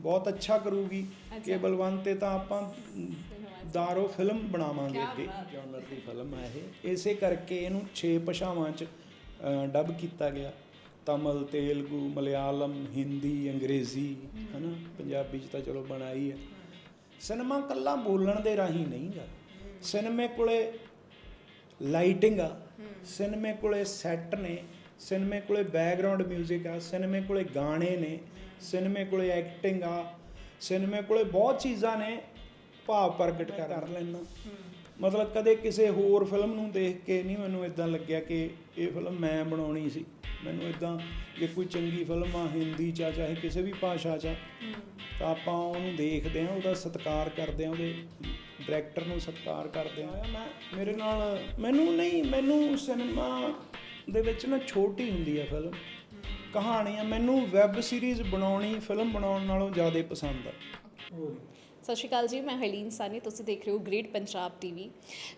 ਬਹੁਤ ਅੱਛਾ ਕਰੂਗੀ। ਕੇਬਲ 1 ਤੇ ਤਾਂ ਆਪਾਂ ਦਾਰੋ ਫਿਲਮ ਬਣਾਵਾਂਗੇ ਅੱਗੇ। ਜਨਰ ਦੀ ਫਿਲਮ ਹੈ ਇਹ। ਇਸੇ ਕਰਕੇ ਇਹਨੂੰ 6 ਭਾਸ਼ਾਵਾਂ 'ਚ ਡਬ ਕੀਤਾ ਗਿਆ। ਤਮਿਲ ਤੇਲਗੂ ਮਲਿਆਲਮ ਹਿੰਦੀ ਅੰਗਰੇਜ਼ੀ ਹਨਾ? ਪੰਜਾਬੀ 'ਚ ਤਾਂ ਚਲੋ ਬਣਾਈ ਹੈ। ਸਿਨੇਮਾ ਕੱਲਾ ਬੋਲਣ ਦੇ ਰਾਹੀਂ ਨਹੀਂ ਗਾ। ਸਿਨੇਮੇ ਕੋਲੇ ਲਾਈਟਿੰਗ ਆ। ਸਿਨੇਮੇ ਕੋਲੇ ਸੈੱਟ ਨੇ। ਸਿਨੇਮੇ ਕੋਲੇ ਬੈਕਗ੍ਰਾਉਂਡ 뮤직 ਆ ਸਿਨੇਮੇ ਕੋਲੇ ਗਾਣੇ ਨੇ ਸਿਨੇਮੇ ਕੋਲੇ ਐਕਟਿੰਗ ਆ ਸਿਨੇਮੇ ਕੋਲੇ ਬਹੁਤ ਚੀਜ਼ਾਂ ਨੇ ਭਾਵ ਪ੍ਰਗਟ ਕਰ ਲੈਣਾ ਮਤਲਬ ਕਦੇ ਕਿਸੇ ਹੋਰ ਫਿਲਮ ਨੂੰ ਦੇਖ ਕੇ ਨਹੀਂ ਮੈਨੂੰ ਇਦਾਂ ਲੱਗਿਆ ਕਿ ਇਹ ਫਿਲਮ ਮੈਂ ਬਣਾਉਣੀ ਸੀ। ਮੈਨੂੰ ਇਦਾਂ ਜੇ ਕੋਈ ਚੰਗੀ ਫਿਲਮ ਆ ਹਿੰਦੀ ਚ ਆ ਚਾਹੇ ਕਿਸੇ ਵੀ ਭਾਸ਼ਾ ਚ ਤਾਂ ਆਪਾਂ ਉਹਨੂੰ ਦੇਖਦੇ ਆ ਉਹਦਾ ਸਤਿਕਾਰ ਕਰਦੇ ਆ ਉਹਦੇ ਡਾਇਰੈਕਟਰ ਨੂੰ ਸਤਿਕਾਰ ਕਰਦੇ ਆ ਮੈਂ ਮੇਰੇ ਨਾਲ ਮੈਨੂੰ ਨਹੀਂ ਮੈਨੂੰ ਸਿਨੇਮਾ ਦੇ ਵਿੱਚ ਨਾ ਛੋਟੀ ਹੁੰਦੀ ਆ ਫਿਲਮ ਕਹਾਣੀਆਂ, ਮੈਨੂੰ ਵੈਬ ਸੀਰੀਜ਼ ਬਣਾਉਣੀ ਫਿਲਮ ਬਣਾਉਣ ਨਾਲੋਂ ਜ਼ਿਆਦਾ ਪਸੰਦ ਆ। ਸਤਿ ਸ਼੍ਰੀ ਅਕਾਲ ਜੀ, ਮੈਂ ਹਲੀਨ ਸਾਨੀ ਤੁਸੀਂ ਦੇਖ ਰਹੇ ਹੋ ਗ੍ਰੇਟ ਪੰਜਾਬ ਟੀਵੀ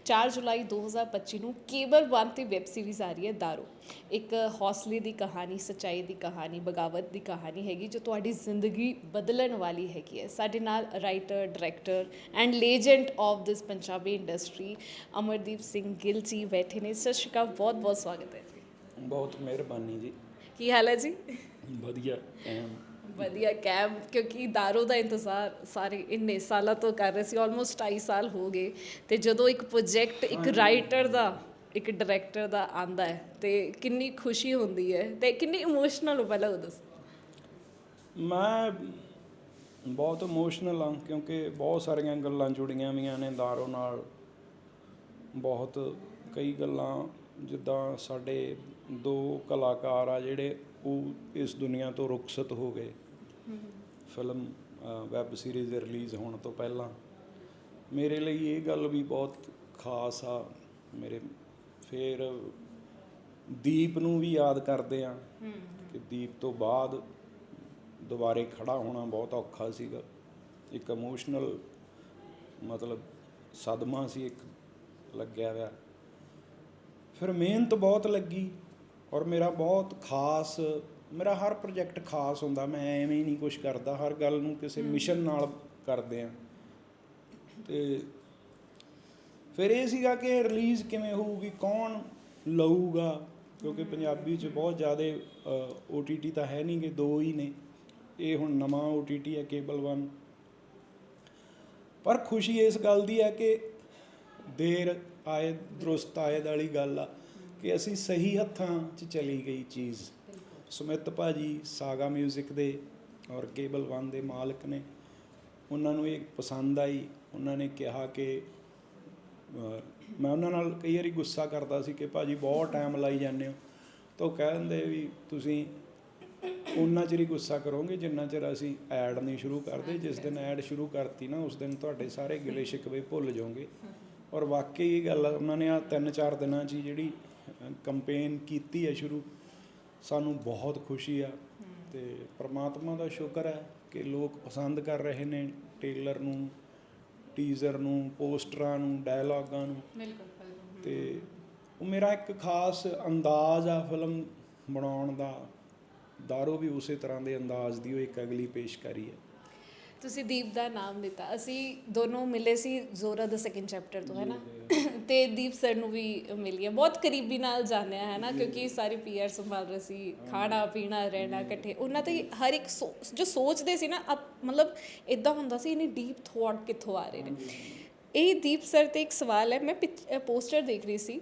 4 ਜੁਲਾਈ 2025 ਨੂੰ ਕੇਬਲ 1 ਤੇ ਵੈਬ ਸੀਰੀਜ਼ ਆ ਰਹੀ ਹੈ ਦਾਰੂ। ਇੱਕ ਹੌਸਲੇ ਦੀ ਕਹਾਣੀ, ਸੱਚਾਈ ਦੀ ਕਹਾਣੀ, ਬਗਾਵਤ ਦੀ ਕਹਾਣੀ ਹੈਗੀ, ਜੋ ਤੁਹਾਡੀ ਜ਼ਿੰਦਗੀ ਬਦਲਣ ਵਾਲੀ ਹੈਗੀ ਹੈ। ਸਾਡੇ ਨਾਲ writer director and legend of this Punjabi industry Amardeep Singh Gill ji ਬੈਠੇ ਨੇ। ਸਤਿ ਸ਼੍ਰੀ ਅਕਾਲ ਬਹੁਤ ਬਹੁਤ ਸਵਾਗਤ ਹੈ। ਬਹੁਤ ਮਿਹਰਬਾਨੀ ਜੀ। ਕੀ ਹਾਲ ਹੈ ਜੀ? ਵਧੀਆ ਐਮ। ਵਧੀਆ ਕੈਬ ਕਿਉਂਕਿ ਦਾਰੂ ਦਾ ਇੰਤਜ਼ਾਰ ਸਾਰੇ ਇੰਨੇ ਸਾਲਾਂ ਤੋਂ ਕਰ ਰਹੇ ਸੀ ਆਲਮੋਸਟ 2.5 ਸਾਲ ਹੋ ਗਏ। ਤੇ ਜਦੋਂ ਇੱਕ ਪ੍ਰੋਜੈਕਟ ਇੱਕ ਰਾਈਟਰ ਦਾ ਇੱਕ ਡਾਇਰੈਕਟਰ ਦਾ ਆਂਦਾ ਹੈ ਤੇ ਕਿੰਨੀ ਖੁਸ਼ੀ ਹੁੰਦੀ ਹੈ ਤੇ ਕਿੰਨੀ ਇਮੋਸ਼ਨਲ ਹੋ ਪਹਿਲਾਂ ਦੱਸੋ ਮੈਂ ਬਹੁਤ ਇਮੋਸ਼ਨਲ ਹਾਂ ਕਿਉਂਕਿ ਬਹੁਤ ਸਾਰੀਆਂ ਗੱਲਾਂ ਜੁੜੀਆਂ ਹੋਈਆਂ ਨੇ ਦਾਰੋ ਨਾਲ। ਬਹੁਤ ਕਈ ਗੱਲਾਂ ਜਿੱਦਾਂ ਸਾਡੇ ਦੋ ਕਲਾਕਾਰ ਆ ਜਿਹੜੇ ਉਹ ਇਸ ਦੁਨੀਆ ਤੋਂ ਰੁਖਸਤ ਹੋ ਗਏ। ਫਿਲਮ ਵੈਬ ਸੀਰੀਜ਼ ਦੇ ਰਿਲੀਜ਼ ਹੋਣ ਤੋਂ ਪਹਿਲਾਂ। ਮੇਰੇ ਲਈ ਇਹ ਗੱਲ ਵੀ ਬਹੁਤ ਖਾਸ ਆ। ਮੇਰੇ ਫਿਰ ਦੀਪ ਨੂੰ ਵੀ ਯਾਦ ਕਰਦੇ ਆ ਕਿ ਦੀਪ ਤੋਂ ਬਾਅਦ ਦੁਬਾਰੇ ਖੜਾ ਹੋਣਾ ਬਹੁਤ ਔਖਾ ਸੀਗਾ। ਇੱਕ ਇਮੋਸ਼ਨਲ ਮਤਲਬ ਸਦਮਾ ਸੀ, ਇੱਕ ਲੱਗਿਆ ਹੋਇਆ। ਫਿਰ ਮਿਹਨਤ ਬਹੁਤ ਲੱਗੀ। ਔਰ ਮੇਰਾ ਬਹੁਤ ਖਾਸ ਮੇਰਾ ਹਰ ਪ੍ਰੋਜੈਕਟ ਖਾਸ ਹੁੰਦਾ ਮੈਂ ਐਵੇਂ ਹੀ ਨਹੀਂ ਕੁਝ ਕਰਦਾ ਹਰ ਗੱਲ ਨੂੰ ਕਿਸੇ ਮਿਸ਼ਨ ਨਾਲ ਕਰਦੇ ਆ ਤੇ ਫਿਰ ਇਹ ਸੀਗਾ ਕਿ ਰਿਲੀਜ਼ ਕਿਵੇਂ ਹੋਊਗੀ ਕੌਣ ਲਊਗਾ? ਕਿਉਂਕਿ ਪੰਜਾਬੀ 'ਚ ਬਹੁਤ ਜ਼ਿਆਦਾ OTT ਤਾਂ ਹੈ ਨਹੀਂ ਕਿ ਦੋ ਹੀ ਨੇ। ਇਹ ਹੁਣ ਨਵਾਂ OTT ਹੈ ਕੇਬਲ 1 ਪਰ ਖੁਸ਼ੀ ਇਸ ਗੱਲ ਦੀ ਹੈ ਕਿ ਦੇਰ ਆਏ ਦਰੁਸਤ ਆਏ ਵਾਲੀ ਗੱਲ ਆ। ਕਿ ਅਸੀਂ ਸਹੀ ਹੱਥਾਂ 'ਚ ਚਲੀ ਗਈ ਚੀਜ਼। ਸੁਮਿਤ ਭਾਜੀ ਸਾਗਾ 뮤직 ਦੇ ਔਰ ਕੇਬਲ 1 ਦੇ ਮਾਲਕ ਨੇ। ਉਹਨਾਂ ਨੂੰ ਇਹ ਪਸੰਦ ਆਈ। ਉਹਨਾਂ ਨੇ ਕਿਹਾ ਕਿ ਮੈਂ ਉਹਨਾਂ ਨਾਲ ਕਈ ਵਾਰੀ ਗੁੱਸਾ ਕਰਦਾ ਸੀ ਕਿ ਭਾਜੀ ਬਹੁਤ ਟਾਈਮ ਲਾਈ ਜਾਂਦੇ ਹੋ। ਤਾਂ ਉਹ ਕਹਿ ਦਿੰਦੇ ਵੀ ਤੁਸੀਂ ਉਹਨਾਂ ਚਿਰ ਹੀ ਗੁੱਸਾ ਕਰੋਗੇ ਜਿੰਨਾ ਚਿਰ ਅਸੀਂ ਐਡ ਨਹੀਂ ਸ਼ੁਰੂ ਕਰਦੇ। ਜਿਸ ਦਿਨ ਐਡ ਸ਼ੁਰੂ ਕਰਤੀ ਨਾ ਉਸ ਦਿਨ ਤੁਹਾਡੇ ਸਾਰੇ ਗਿਲੇ ਸ਼ਿਕਵੇ ਭੁੱਲ ਜਾਓਗੇ। ਔਰ ਵਾਕਈ ਇਹ ਗੱਲ ਉਹਨਾਂ ਨੇ ਆ ਤਿੰਨ ਚਾਰ ਦਿਨਾਂ 'ਚ ਜਿਹੜੀ ਕੰਪੇਨ ਕੀਤੀ ਹੈ ਸ਼ੁਰੂ ਸਾਨੂੰ ਬਹੁਤ ਖੁਸ਼ੀ ਆ ਤੇ ਪ੍ਰਮਾਤਮਾ ਦਾ ਸ਼ੁਕਰ ਹੈ ਕਿ ਲੋਕ ਪਸੰਦ ਕਰ ਰਹੇ ਨੇ ਟੇਲਰ ਨੂੰ ਟੀਜ਼ਰ ਨੂੰ ਪੋਸਟਰਾਂ ਨੂੰ ਡਾਇਲੌਗਾਂ ਨੂੰ। ਬਿਲਕੁਲ ਤੇ ਉਹ ਮੇਰਾ ਇੱਕ ਖਾਸ ਅੰਦਾਜ਼ ਆ ਫਿਲਮ ਬਣਾਉਣ ਦਾ ਦਾਰੋ ਵੀ ਉਸੇ ਤਰ੍ਹਾਂ ਦੇ ਅੰਦਾਜ਼ ਦੀ ਉਹ ਇੱਕ ਅਗਲੀ ਪੇਸ਼ਕਾਰੀ ਹੈ। ਤੁਸੀਂ ਦੀਪ ਦਾ ਨਾਮ ਲਿੱਤਾ ਅਸੀਂ ਦੋਨੋਂ ਮਿਲੇ ਸੀ ਜ਼ੋਰਾ ਦਾ ਸੈਕਿੰਡ ਚੈਪਟਰ ਤੋਂ ਹੈ ਨਾ ਤੇ ਦੀਪ ਸਰ ਨੂੰ ਵੀ ਮਿਲੀ ਹੈ ਬਹੁਤ ਕਰੀਬੀ ਨਾਲ ਜਾਣਿਆ ਹੈ ਨਾ ਕਿਉਂਕਿ ਸਾਰੀ ਪੀਆਰ ਸੰਭਾਲ ਰਹੇ ਸੀ ਖਾਣਾ ਪੀਣਾ ਰਹਿਣਾ ਇਕੱਠੇ। ਉਹਨਾਂ ਤੇ ਹਰ ਇੱਕ ਜੋ ਸੋਚਦੇ ਸੀ ਨਾ ਮਤਲਬ ਇਦਾਂ ਹੁੰਦਾ ਸੀ ਇਨੀ ਡੀਪ ਥਾਟ ਕਿੱਥੋਂ ਆ ਰਹੇ ਨੇ। ਇਹ ਦੀਪ ਸਰ ਤੇ ਇੱਕ ਸਵਾਲ ਹੈ। ਮੈਂ ਪੋਸਟਰ ਦੇਖ ਰਹੀ ਸੀ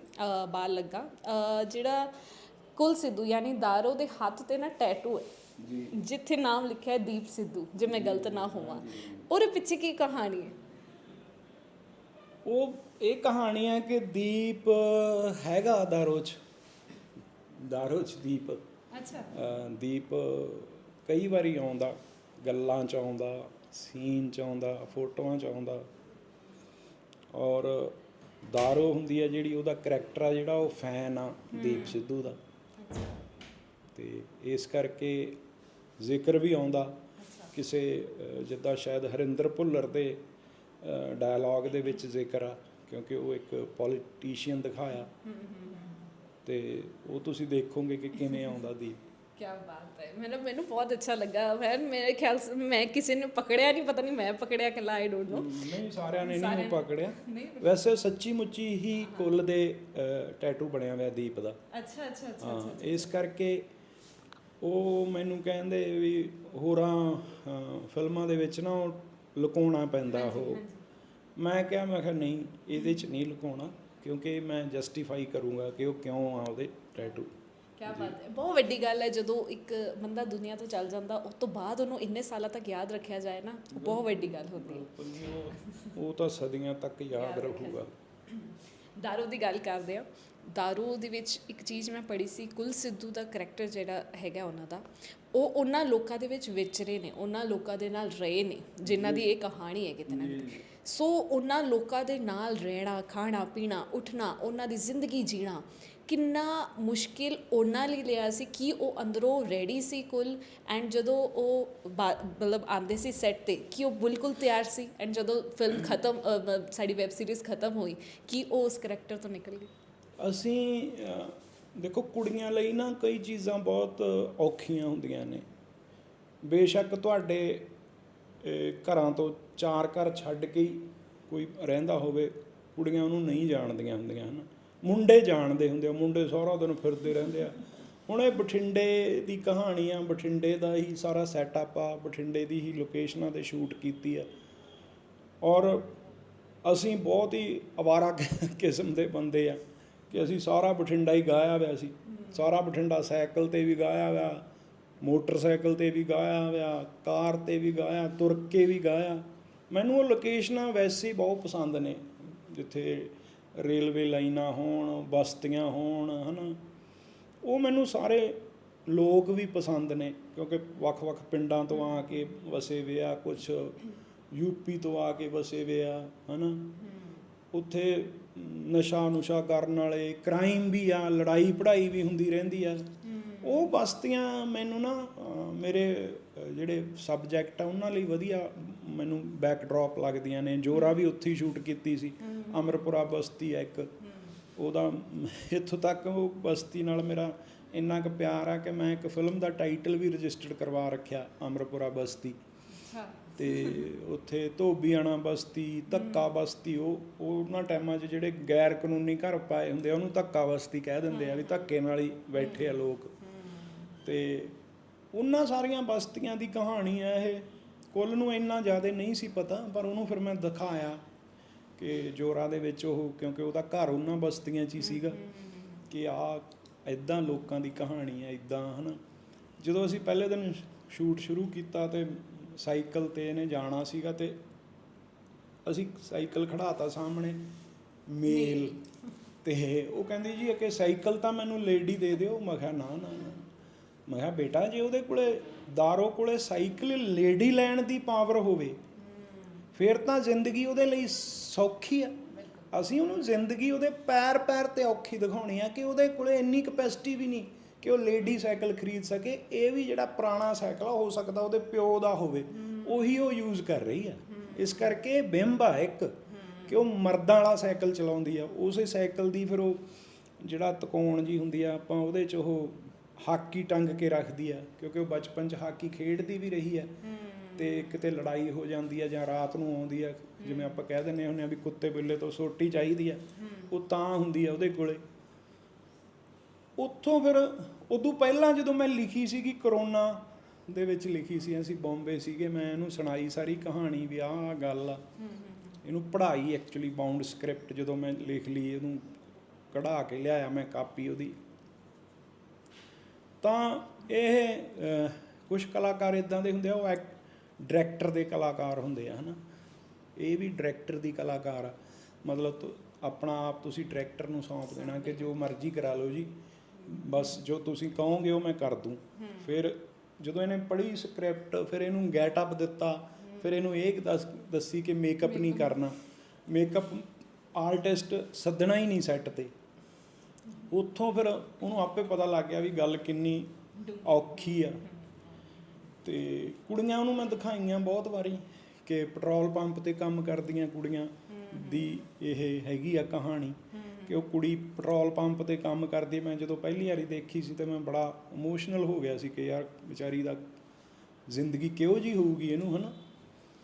ਬਾਹਰ ਲੱਗਾ। ਜਿਹੜਾ ਕੁਲ ਸਿੱਧੂ ਯਾਨੀ ਦਾਰੋ ਦੇ ਹੱਥ ਤੇ ਨਾ ਟੈਟੂ ਹੈ। ਜਿੱਥੇ ਨਾਮ ਲਿਖਿਆ ਹੈ ਦੀਪ ਸਿੱਧੂ ਜੇ ਮੈਂ ਗਲਤ ਨਾ ਹੋਵਾਂ ਉਹਦੇ ਪਿੱਛੇ ਕੀ ਕਹਾਣੀ ਹੈ ਉਹ ਇਹ ਕਹਾਣੀ ਹੈ ਕਿ ਦੀਪ ਹੈਗਾ ਦਾਰੋ ਚ ਦਾਰੋ ਚ ਦੀਪ ਅੱਛਾ ਦੀਪ ਕਈ ਵਾਰੀ ਆਉਂਦਾ ਗੱਲਾਂ ਚ ਆਉਂਦਾ ਸੀਨ ਚ ਆਉਂਦਾ ਫੋਟੋਆਂ ਚ ਆਉਂਦਾ ਔਰ ਦਾਰੋ ਹੁੰਦੀ ਹੈ ਜਿਹੜੀ ਉਹਦਾ ਕਰੈਕਟਰ ਆ ਜਿਹੜਾ ਉਹ ਫੈਨ ਆ ਦੀਪ ਸਿੱਧੂ ਦਾ ਤੇ ਇਸ ਕਰਕੇ ਜ਼ਿਕਰ ਵੀ ਆਉਂਦਾ ਕਿਸੇ ਜਿੱਦਾਂ ਸ਼ਾਇਦ ਹਰਿੰਦਰ ਭੁੱਲਰ ਦੇ ਡਾਇਲੌਗ ਦੇ ਵਿੱਚ ਜ਼ਿਕਰ ਆ ਕਿਉਂਕਿ ਉਹ ਇੱਕ ਪੋਲੀਟੀਸ਼ੀਅਨ ਦਿਖਾਇਆ। ਤੇ ਉਹ ਤੁਸੀਂ ਦੇਖੋਗੇ ਕਿ ਕਿਵੇਂ ਆਉਂਦਾ ਦੀਪ। ਕੀ ਬਾਤ ਹੈ। ਮਤਲਬ ਮੈਨੂੰ ਬਹੁਤ ਅੱਛਾ ਲੱਗਾ। ਮੈਂ ਮੇਰੇ ਖਿਆਲ ਮੈਂ ਕਿਸੇ ਨੇ ਪਕੜਿਆ ਨਹੀਂ ਪਤਾ ਨਹੀਂ ਮੈਂ ਪਕੜਿਆ ਕਿ ਆਈ ਡੋਨਟ ਨੋ ਨਹੀਂ ਸਾਰਿਆਂ ਨੇ ਨਹੀਂ ਪਕੜਿਆ। ਵੈਸੇ ਸੱਚੀ ਮੁੱਚੀ ਹੀ ਕੁੱਲ ਦੇ ਟੈਟੂ ਬਣਿਆ ਹੋਇਆ ਦੀਪ ਦਾ। ਅੱਛਾ ਅੱਛਾ ਅੱਛਾ। ਇਸ ਕਰਕੇ ਉਹ ਮੈਨੂੰ ਕਹਿੰਦੇ ਵੀ ਹੋਰਾਂ ਫਿਲਮਾਂ ਦੇ ਵਿੱਚ ਨਾ ਉਹ ਲੁਕਾਉਣਾ ਪੈਂਦਾ ਉਹ। ਮੈਂ ਕਿਹਾ ਮੈਂ ਕਿਹਾ ਨਹੀਂ ਇਹਦੇ 'ਚ ਨਹੀਂ ਲੁਕਾਉਣਾ ਕਿਉਂਕਿ ਮੈਂ ਜਸਟੀਫਾਈ ਕਰੂੰਗਾ ਕਿ ਉਹ ਕਿਉਂ ਆ ਉਹਦੇ ਟੈਟੂ ਕੀ ਬਾਤ ਹੈ। ਬਹੁਤ ਵੱਡੀ ਗੱਲ ਹੈ ਜਦੋਂ ਇੱਕ ਬੰਦਾ ਦੁਨੀਆ ਤੋਂ ਚੱਲ ਜਾਂਦਾ ਉਸ ਤੋਂ ਬਾਅਦ ਉਹਨੂੰ ਇੰਨੇ ਸਾਲਾਂ ਤੱਕ ਯਾਦ ਰੱਖਿਆ ਜਾਏ ਨਾ ਬਹੁਤ ਵੱਡੀ ਗੱਲ ਹੁੰਦੀ ਹੈ। ਉਹ ਤਾਂ ਸਦੀਆਂ ਤੱਕ ਯਾਦ ਰਹੂਗਾ। ਦਾਰੂ ਦੀ ਗੱਲ ਕਰਦੇ ਆ ਦਾਰੂ ਦੇ ਵਿੱਚ ਇੱਕ ਚੀਜ਼ ਮੈਂ ਪੜ੍ਹੀ ਸੀ ਕੁਲ ਸਿੱਧੂ ਦਾ ਕਰੈਕਟਰ ਜਿਹੜਾ ਹੈਗਾ ਉਹਨਾਂ ਦਾ ਉਹ ਉਹਨਾਂ ਲੋਕਾਂ ਦੇ ਵਿੱਚ ਵਿਚਰੇ ਨੇ ਉਹਨਾਂ ਲੋਕਾਂ ਦੇ ਨਾਲ ਰਹੇ ਨੇ ਜਿਨ੍ਹਾਂ ਦੀ ਇਹ ਕਹਾਣੀ ਹੈ ਕਿਤੇ ਨਾ ਕਿਤੇ ਸੋ ਉਹਨਾਂ ਲੋਕਾਂ ਦੇ ਨਾਲ ਰਹਿਣਾ ਖਾਣਾ ਪੀਣਾ ਉੱਠਣਾ ਉਹਨਾਂ ਦੀ ਜ਼ਿੰਦਗੀ ਜੀਣਾ ਕਿੰਨਾ ਮੁਸ਼ਕਿਲ ਉਹਨਾਂ ਲਈ ਲਿਆ ਸੀ ਕਿ ਉਹ ਅੰਦਰੋਂ ਰੈਡੀ ਸੀ ਕੁਲ ਐਂਡ ਜਦੋਂ ਉਹ ਮਤਲਬ ਆਂਦੇ ਸੀ ਸੈੱਟ ਤੇ ਕਿ ਉਹ ਬਿਲਕੁਲ ਤਿਆਰ ਸੀ ਐਂਡ ਜਦੋਂ ਫਿਲਮ ਖਤਮ ਸਾਡੀ ਵੈਬ ਸੀਰੀਜ਼ ਖਤਮ ਹੋਈ ਕਿ ਉਹ ਉਸ ਕਰੈਕਟਰ ਤੋਂ ਨਿਕਲ ਗਈ ਅਸੀਂ ਦੇਖੋ ਕੁੜੀਆਂ ਲਈ ਨਾ ਕਈ ਚੀਜ਼ਾਂ ਬਹੁਤ ਔਖੀਆਂ ਹੁੰਦੀਆਂ ਨੇ। ਬੇਸ਼ੱਕ ਤੁਹਾਡੇ ਘਰਾਂ ਤੋਂ ਚਾਰ ਘਰ ਛੱਡ ਕੇ ਹੀ ਕੋਈ ਰਹਿੰਦਾ ਹੋਵੇ, ਕੁੜੀਆਂ ਉਹਨੂੰ ਨਹੀਂ ਜਾਣਦੀਆਂ ਹੁੰਦੀਆਂ ਹਨ। ਮੁੰਡੇ ਜਾਣਦੇ ਹੁੰਦੇ ਆ, ਮੁੰਡੇ ਸਾਰਾ ਦਿਨ ਫਿਰਦੇ ਰਹਿੰਦੇ ਆ। ਹੁਣ ਇਹ ਬਠਿੰਡੇ ਦੀ ਕਹਾਣੀ ਆ, ਬਠਿੰਡੇ ਦਾ ਹੀ ਸਾਰਾ ਸੈਟਅਪ ਆ, ਬਠਿੰਡੇ ਦੀ ਹੀ ਲੋਕੇਸ਼ਨਾਂ ਤੇ ਸ਼ੂਟ ਕੀਤੀ ਆ। ਔਰ ਅਸੀਂ ਬਹੁਤ ਹੀ ਅਵਾਰਾ ਕਿਸਮ ਦੇ ਬੰਦੇ ਆ। ਕਿ ਅਸੀਂ ਸਾਰਾ ਬਠਿੰਡਾ ਹੀ ਗਾਇਆ ਹੋਇਆ ਸੀ। ਸਾਰਾ ਬਠਿੰਡਾ ਸਾਈਕਲ ਤੇ ਵੀ ਗਾਇਆ ਹੋਇਆ ਮੋਟਰਸਾਈਕਲ ਤੇ ਵੀ ਗਾਇਆ ਹੋਇਆ ਕਾਰ ਤੇ ਵੀ ਗਾਇਆ ਤੁਰ ਕੇ ਵੀ ਗਾਇਆ। ਮੈਨੂੰ ਉਹ ਲੋਕੇਸ਼ਨਾਂ ਵੈਸੇ ਹੀ ਬਹੁਤ ਪਸੰਦ ਨੇ ਜਿੱਥੇ ਰੇਲਵੇ ਲਾਈਨਾਂ ਹੋਣ ਬਸਤੀਆਂ ਹੋਣ ਹਨਾ। ਉਹ ਮੈਨੂੰ ਸਾਰੇ ਲੋਕ ਵੀ ਪਸੰਦ ਨੇ ਕਿਉਂਕਿ ਵੱਖ-ਵੱਖ ਪਿੰਡਾਂ ਤੋਂ ਆ ਕੇ ਵਸੇ ਵੇ ਆ ਕੁਝ ਯੂਪੀ ਤੋਂ ਆ ਕੇ ਵਸੇ ਵੇ ਆ ਹਨਾ। ਉੱਥੇ ਨਸ਼ਾ ਨੁਸ਼ਾ ਕਰਨ ਵਾਲੇ ਕ੍ਰਾਈਮ ਵੀ ਆ ਲੜਾਈ ਪੜਾਈ ਵੀ ਹੁੰਦੀ ਰਹਿੰਦੀ ਆ। ਉਹ ਬਸਤੀਆਂ ਮੈਨੂੰ ਨਾ ਮੇਰੇ ਜਿਹੜੇ ਸਬਜੈਕਟ ਆ ਉਹਨਾਂ ਲਈ ਵਧੀਆ ਮੈਨੂੰ ਬੈਕਡ੍ਰੌਪ ਲੱਗਦੀਆਂ ਨੇ। ਜੋਰਾ ਵੀ ਉੱਥੇ ਹੀ ਸ਼ੂਟ ਕੀਤੀ ਸੀ। ਅਮਰਪੁਰਾ ਬਸਤੀ ਆ ਇੱਕ। ਉਹਦਾ ਇੱਥੋਂ ਤੱਕ ਉਹ ਬਸਤੀ ਨਾਲ ਮੇਰਾ ਇੰਨਾ ਕੁ ਪਿਆਰ ਆ ਕਿ ਮੈਂ ਇੱਕ ਫਿਲਮ ਦਾ ਟਾਈਟਲ ਵੀ ਰਜਿਸਟਰਡ ਕਰਵਾ ਰੱਖਿਆ ਅਮਰਪੁਰਾ ਬਸਤੀ। ਤੇ ਉੱਥੇ ਧੋਬੀਆਣਾ ਬਸਤੀ ਧੱਕਾ ਬਸਤੀ ਉਹ ਉਹ ਉਹਨਾਂ ਟਾਈਮਾਂ 'ਚ ਜਿਹੜੇ ਗੈਰ ਕਾਨੂੰਨੀ ਘਰ ਪਾਏ ਹੁੰਦੇ ਆ ਉਹਨੂੰ ਧੱਕਾ ਬਸਤੀ ਕਹਿ ਦਿੰਦੇ ਆ ਵੀ ਧੱਕੇ ਨਾਲ ਹੀ ਬੈਠੇ ਆ ਲੋਕ। ਤੇ ਉਹਨਾਂ ਸਾਰੀਆਂ ਬਸਤੀਆਂ ਦੀ ਕਹਾਣੀ ਆ ਇਹ। ਕੁੱਲ ਨੂੰ ਇੰਨਾ ਜ਼ਿਆਦਾ ਨਹੀਂ ਸੀ ਪਤਾ ਪਰ ਉਹਨੂੰ ਫਿਰ ਮੈਂ ਦਿਖਾਇਆ ਕਿ ਜੋਰਾ ਦੇ ਵਿੱਚ ਉਹ ਕਿਉਂਕਿ ਉਹਦਾ ਘਰ ਉਹਨਾਂ ਬਸਤੀਆਂ 'ਚ ਹੀ ਸੀਗਾ ਕਿ ਆ ਇਦਾਂ ਲੋਕਾਂ ਦੀ ਕਹਾਣੀ ਹੈ ਇਦਾਂ ਹਨਾ। ਜਦੋਂ ਅਸੀਂ ਪਹਿਲੇ ਦਿਨ ਸ਼ੂਟ ਸ਼ੁਰੂ ਕੀਤਾ ਤੇ ਸਾਈਕਲ ਤੇ ਇਹਨੇ ਜਾਣਾ ਸੀਗਾ ਤੇ ਅਸੀਂ ਸਾਈਕਲ ਖੜਾਤਾ ਸਾਹਮਣੇ, ਮੇਲ ਤੇ ਉਹ ਕਹਿੰਦੀ ਜੀ ਕਿ ਸਾਈਕਲ ਤਾਂ ਮੈਨੂੰ ਲੇਡੀ ਦੇ ਦਿਓ। ਮੈਂ ਕਿਹਾ, ਨਾ ਨਾ ਨਾ। ਮੈਂ ਕਿਹਾ, ਬੇਟਾ, ਜੇ ਉਹਦੇ ਕੋਲੇ, ਦਾਰੋ ਕੋਲੇ ਸਾਈਕਲ ਲੇਡੀ ਲੈਣ ਦੀ ਪਾਵਰ ਹੋਵੇ, ਫਿਰ ਤਾਂ ਜ਼ਿੰਦਗੀ ਉਹਦੇ ਲਈ ਸੌਖੀ ਆ। ਅਸੀਂ ਉਹਨੂੰ ਜ਼ਿੰਦਗੀ ਉਹਦੇ ਪੈਰ ਪੈਰ ਤੇ ਔਖੀ ਦਿਖਾਉਣੀ ਆ ਕਿ ਉਹਦੇ ਕੋਲੇ ਇੰਨੀ ਕਪੈਸਿਟੀ ਵੀ ਨਹੀਂ। ਕਿ ਉਹ ਲੇਡੀ ਸਾਈਕਲ ਖਰੀਦ ਸਕੇ, ਇਹ ਵੀ ਜਿਹੜਾ ਪੁਰਾਣਾ ਸਾਈਕਲ ਆ, ਹੋ ਸਕਦਾ ਉਹਦੇ ਪਿਓ ਦਾ ਹੋਵੇ, ਉਹੀ ਉਹ ਯੂਜ਼ ਕਰ ਰਹੀ ਆ। ਇਸ ਕਰਕੇ ਇਹ ਬਿੰਬ ਆ ਇੱਕ, ਕਿ ਉਹ ਮਰਦਾਂ ਵਾਲਾ ਸਾਈਕਲ ਚਲਾਉਂਦੀ ਆ। ਉਸੇ ਸਾਈਕਲ ਦੀ ਫਿਰ ਉਹ ਜਿਹੜਾ ਤਕੋਣ ਜੀ ਹੁੰਦੀ ਆ, ਆਪਾਂ ਉਹਦੇ 'ਚ ਉਹ ਹਾਕੀ ਟੰਗ ਕੇ ਰੱਖਦੀ ਆ, ਕਿਉਂਕਿ ਉਹ ਬਚਪਨ 'ਚ ਹਾਕੀ ਖੇਡਦੀ ਵੀ ਰਹੀ ਆ। ਤੇ ਕਿਤੇ ਲੜਾਈ ਹੋ ਜਾਂਦੀ ਆ ਜਾਂ ਰਾਤ ਨੂੰ ਆਉਂਦੀ ਆ, ਜਿਵੇਂ ਆਪਾਂ ਕਹਿ ਦਿੰਦੇ ਹੁੰਦੇ ਆ ਵੀ ਕੁੱਤੇ ਬਿੱਲੇ ਤੋਂ ਸੋਟੀ ਚਾਹੀਦੀ ਆ, ਉਹ ਤਾਂ ਹੁੰਦੀ ਆ ਉਹਦੇ ਕੋਲੇ। ਉੱਥੋਂ ਫਿਰ ਉਦੋਂ ਪਹਿਲਾਂ ਜਦੋਂ ਮੈਂ ਲਿਖੀ ਸੀਗੀ ਕਰੋਨਾ ਦੇ ਵਿੱਚ ਲਿਖੀ ਸੀ ਅਸੀਂ ਬੰਬੇ ਸੀਗੇ ਮੈਂ ਇਹਨੂੰ ਸੁਣਾਈ ਸਾਰੀ ਕਹਾਣੀ ਵੀ ਆਹ ਗੱਲ ਆ। ਇਹਨੂੰ ਪੜ੍ਹਾਈ ਐਕਚੁਅਲੀ ਬਾਉਂਡ ਸਕ੍ਰਿਪਟ ਜਦੋਂ ਮੈਂ ਲਿਖ ਲਈ ਇਹਨੂੰ ਕਢਾ ਕੇ ਲਿਆਇਆ ਮੈਂ ਕਾਪੀ ਉਹਦੀ। ਤਾਂ ਇਹ ਕੁਝ ਕਲਾਕਾਰ ਇਦਾਂ ਦੇ ਹੁੰਦੇ ਆ ਉਹ ਡਾਇਰੈਕਟਰ ਦੇ ਕਲਾਕਾਰ ਹੁੰਦੇ ਆ ਹਨਾ। ਇਹ ਵੀ ਡਾਇਰੈਕਟਰ ਦੀ ਕਲਾਕਾਰ ਆ। ਮਤਲਬ ਆਪਣਾ ਆਪ ਤੁਸੀਂ ਡਾਇਰੈਕਟਰ ਨੂੰ ਸੌਂਪ ਦੇਣਾ ਕਿ ਜੋ ਮਰਜ਼ੀ ਕਰਾ ਲਓ ਜੀ। ਬਸ ਜੋ ਤੁਸੀਂ ਕਹੋਗੇ ਉਹ ਮੈਂ ਕਰ ਦੂੰ। ਫਿਰ ਜਦੋਂ ਇਹਨੇ ਪੜ੍ਹੀ ਸਕ੍ਰਿਪਟ ਫਿਰ ਇਹਨੂੰ ਗੈਟ ਅਪ ਦਿੱਤਾ। ਫਿਰ ਇਹਨੂੰ ਇਹ ਦੱਸ ਦੱਸੀ ਕਿ ਮੇਕਅਪ ਨਹੀਂ ਕਰਨਾ। ਮੇਕਅਪ ਆਰਟਿਸਟ ਸੱਦਣਾ ਹੀ ਨਹੀਂ ਸੈੱਟ ਤੇ। ਉੱਥੋਂ ਫਿਰ ਉਹਨੂੰ ਆਪੇ ਪਤਾ ਲੱਗ ਗਿਆ ਵੀ ਗੱਲ ਕਿੰਨੀ ਔਖੀ ਆ। ਤੇ ਕੁੜੀਆਂ ਉਹਨੂੰ ਮੈਂ ਦਿਖਾਈਆਂ ਬਹੁਤ ਵਾਰੀ ਕਿ ਪੈਟਰੋਲ ਪੰਪ ਤੇ ਕੰਮ ਕਰਦੀਆਂ ਕੁੜੀਆਂ ਦੀ ਇਹ ਹੈਗੀ ਆ ਕਹਾਣੀ। ਕਿ ਉਹ ਕੁੜੀ ਪੈਟਰੋਲ ਪੰਪ ਤੇ ਕੰਮ ਕਰਦੀ। ਮੈਂ ਜਦੋਂ ਪਹਿਲੀ ਵਾਰੀ ਦੇਖੀ ਸੀ ਤੇ ਮੈਂ ਬੜਾ ਇਮੋਸ਼ਨਲ ਹੋ ਗਿਆ ਸੀ ਕਿ ਯਾਰ ਵਿਚਾਰੀ ਦਾ ਜ਼ਿੰਦਗੀ ਕਿਹੋ ਜੀ ਹੋਊਗੀ ਇਹਨੂੰ ਹਨਾ?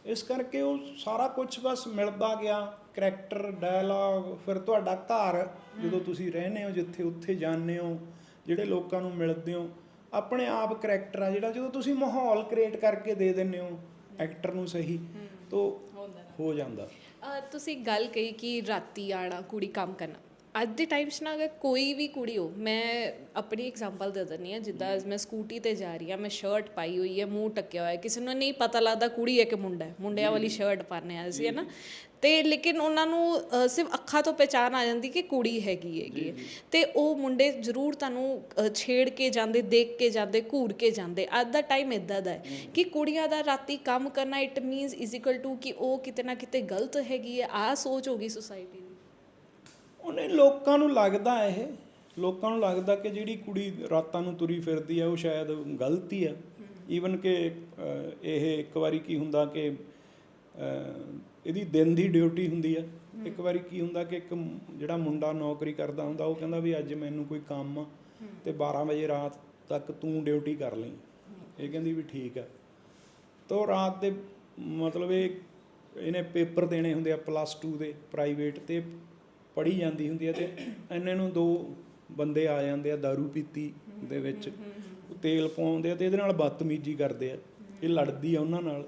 ਇਸ ਕਰਕੇ ਉਹ ਸਾਰਾ ਕੁਝ ਬਸ ਮਿਲਦਾ ਗਿਆ। ਕਰੈਕਟਰ ਡਾਇਲੌਗ ਫਿਰ ਤੁਹਾਡਾ ਘਰ ਜਦੋਂ ਤੁਸੀਂ ਰਹਿੰਦੇ ਹੋ ਜਿੱਥੇ ਉੱਥੇ ਜਾਂਦੇ ਹੋ ਜਿਹੜੇ ਲੋਕਾਂ ਨੂੰ ਮਿਲਦੇ ਹੋ ਆਪਣੇ ਆਪ ਕਰੈਕਟਰ ਆ ਜਿਹੜਾ ਜਦੋਂ ਤੁਸੀਂ ਮਾਹੌਲ ਕ੍ਰੀਏਟ ਕਰਕੇ ਦੇ ਦਿੰਦੇ ਹੋ ਐਕਟਰ ਨੂੰ ਸਹੀ ਤਾਂ ਹੋ ਜਾਂਦਾ। ਤੁਸੀਂ ਗੱਲ ਕਹੀ ਕਿ ਰਾਤੀ ਆਣਾ ਕੁੜੀ ਕੰਮ ਕਰਨਾ। ਅੱਜ ਦੇ ਟਾਈਮ 'ਚ ਨਾ ਅਗਰ ਕੋਈ ਵੀ ਕੁੜੀ ਹੋ ਮੈਂ ਆਪਣੀ ਐਗਜ਼ਾਮਪਲ ਦੇ ਦਿੰਦੀ ਹਾਂ ਜਿੱਦਾਂ ਮੈਂ ਸਕੂਟੀ ਤੇ ਜਾ ਰਹੀ ਹਾਂ ਮੈਂ ਸ਼ਰਟ ਪਾਈ ਹੋਈ ਹੈ ਮੂੰਹ ਟੱਕਿਆ ਹੋਇਆ ਕਿਸੇ ਨੂੰ ਨਹੀਂ ਪਤਾ ਲੱਗਦਾ ਕੁੜੀ ਹੈ ਕਿ ਮੁੰਡਾ ਹੈ। ਮੁੰਡਿਆਂ ਵਾਲੀ ਸ਼ਰਟ ਪਾਉਂਦੇ ਆ ਅਸੀਂ ਹੈ ਨਾ? ਤੇ ਲੇਕਿਨ ਉਹਨਾਂ ਨੂੰ ਸਿਰਫ ਅੱਖਾਂ ਤੋਂ ਪਹਿਚਾਨ ਆ ਜਾਂਦੀ ਕਿ ਕੁੜੀ ਹੈਗੀ ਹੈਗੀ ਤੇ ਉਹ ਮੁੰਡੇ ਜ਼ਰੂਰ ਤੁਹਾਨੂੰ ਛੇੜ ਕੇ ਜਾਂਦੇ ਦੇਖ ਕੇ ਜਾਂਦੇ ਘੂਰ ਕੇ ਜਾਂਦੇ। ਅੱਜ ਦਾ ਟਾਈਮ ਇਦਾਂ ਦਾ ਹੈ ਕਿ ਕੁੜੀਆਂ ਦਾ ਰਾਤੀ ਕੰਮ ਕਰਨਾ it means is equal to ਕਿ ਉਹ ਕਿਤੇ ਨਾ ਕਿਤੇ ਗਲਤ ਹੈਗੀ ਹੈ। ਆ ਸੋਚ ਹੋ ਗਈ ਸੁਸਾਇਟੀ ਉਹਨੇ ਲੋਕਾਂ ਨੂੰ ਲੱਗਦਾ ਇਹ, ਲੋਕਾਂ ਨੂੰ ਲੱਗਦਾ ਕਿ ਜਿਹੜੀ ਕੁੜੀ ਰਾਤਾਂ ਨੂੰ ਤੁਰੀ ਫਿਰਦੀ ਆ, ਉਹ ਸ਼ਾਇਦ ਗਲਤ ਹੀ ਆ। ਈਵਨ ਕਿ ਇਹ ਇੱਕ ਵਾਰੀ ਕੀ ਹੁੰਦਾ ਕਿ ਇਹਦੀ ਦਿਨ ਦੀ ਡਿਊਟੀ ਹੁੰਦੀ ਆ। ਇੱਕ ਵਾਰੀ ਕੀ ਹੁੰਦਾ ਕਿ ਇੱਕ ਜਿਹੜਾ ਮੁੰਡਾ ਨੌਕਰੀ ਕਰਦਾ ਹੁੰਦਾ, ਉਹ ਕਹਿੰਦਾ ਵੀ ਅੱਜ ਮੈਨੂੰ ਕੋਈ ਕੰਮ ਆ ਤੇ 12 ਵਜੇ ਰਾਤ ਤੱਕ ਤੂੰ ਡਿਊਟੀ ਕਰ ਲਈ। ਇਹ ਕਹਿੰਦੀ ਵੀ ਠੀਕ ਆ। ਤੋ ਰਾਤ ਦੇ ਮਤਲਬ ਇਹ, ਇਹਨੇ ਪੇਪਰ ਦੇਣੇ ਹੁੰਦੇ ਆ ਪਲੱਸ 2 ਦੇ, ਪ੍ਰਾਈਵੇਟ ਤੇ ਪੜ੍ਹੀ ਜਾਂਦੀ ਹੁੰਦੀ ਆ ਤੇ ਇੰਨੇ ਨੂੰ ਦੋ ਬੰਦੇ ਆ ਜਾਂਦੇ ਆ दारू ਪੀਤੀ ਦੇ ਵਿੱਚ ਤੇਲ ਪਾਉਂਦੇ ਆ ਤੇ ਇਹਦੇ ਨਾਲ ਬਦਤਮੀਜ਼ੀ ਕਰਦੇ ਆ ਇਹ ਲੜਦੀ ਆ ਉਹਨਾਂ ਨਾਲ।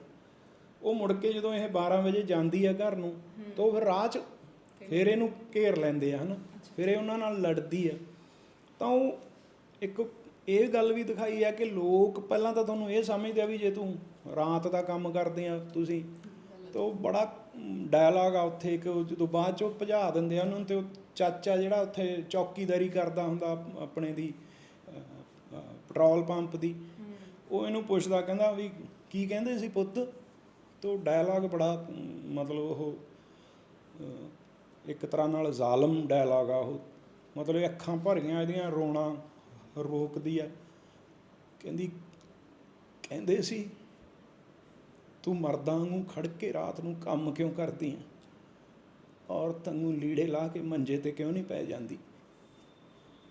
ਉਹ ਮੁੜ ਕੇ ਜਦੋਂ ਇਹ 12 ਵਜੇ ਜਾਂਦੀ ਆ ਘਰ ਨੂੰ ਤਾਂ ਉਹ ਫਿਰ ਰਾਹ 'ਚ ਫਿਰ ਇਹਨੂੰ ਘੇਰ ਲੈਂਦੇ ਆ ਹਨਾ? ਫਿਰ ਇਹ ਉਹਨਾਂ ਨਾਲ ਲੜਦੀ ਆ। ਤਾਂ ਉਹ ਇੱਕ ਇਹ ਗੱਲ ਵੀ ਦਿਖਾਈ ਆ ਕਿ ਲੋਕ ਪਹਿਲਾਂ ਤਾਂ ਤੁਹਾਨੂੰ ਇਹ ਸਮਝਦੇ ਆ ਵੀ ਜੇ ਤੂੰ ਰਾਤ ਦਾ ਕੰਮ ਕਰਦੇ ਆ ਤੁਸੀਂ ਤਾਂ ਉਹ ਬੜਾ ਡਾਇਲਾਗ ਆ ਉੱਥੇ ਇੱਕ ਉਹ ਜਦੋਂ ਬਾਅਦ ਚੋਂ ਭਜਾ ਦਿੰਦੇ ਆ ਉਹਨੂੰ ਤੇ ਉਹ ਚਾਚਾ ਜਿਹੜਾ ਉੱਥੇ ਚੌਕੀਦਾਰੀ ਕਰਦਾ ਹੁੰਦਾ ਆਪਣੇ ਦੀ ਪੈਟਰੋਲ ਪੰਪ ਦੀ ਉਹ ਇਹਨੂੰ ਪੁੱਛਦਾ ਕਹਿੰਦਾ ਵੀ ਕੀ ਕਹਿੰਦੇ ਸੀ ਪੁੱਤ? ਤੋ ਡਾਇਲਾਗ ਬੜਾ ਮਤਲਬ ਉਹ ਇੱਕ ਤਰ੍ਹਾਂ ਨਾਲ ਜ਼ਾਲਮ ਡਾਇਲਾਗ ਆ ਉਹ। ਮਤਲਬ ਅੱਖਾਂ ਭਰ ਗਈਆਂ ਇਹਦੀਆਂ ਰੋਣਾ ਰੋਕਦੀ ਆ। ਕਹਿੰਦੀ ਕਹਿੰਦੇ ਸੀ ਤੂੰ ਮਰਦਾਂ ਨੂੰ ਖੜ ਕੇ ਰਾਤ ਨੂੰ ਕੰਮ ਕਿਉਂ ਕਰਦੀ ਆ? ਔਰਤਾਂ ਨੂੰ ਲੀੜੇ ਲਾ ਕੇ ਮੰਜੇ ਤੇ ਕਿਉਂ ਨਹੀਂ ਪੈ ਜਾਂਦੀ?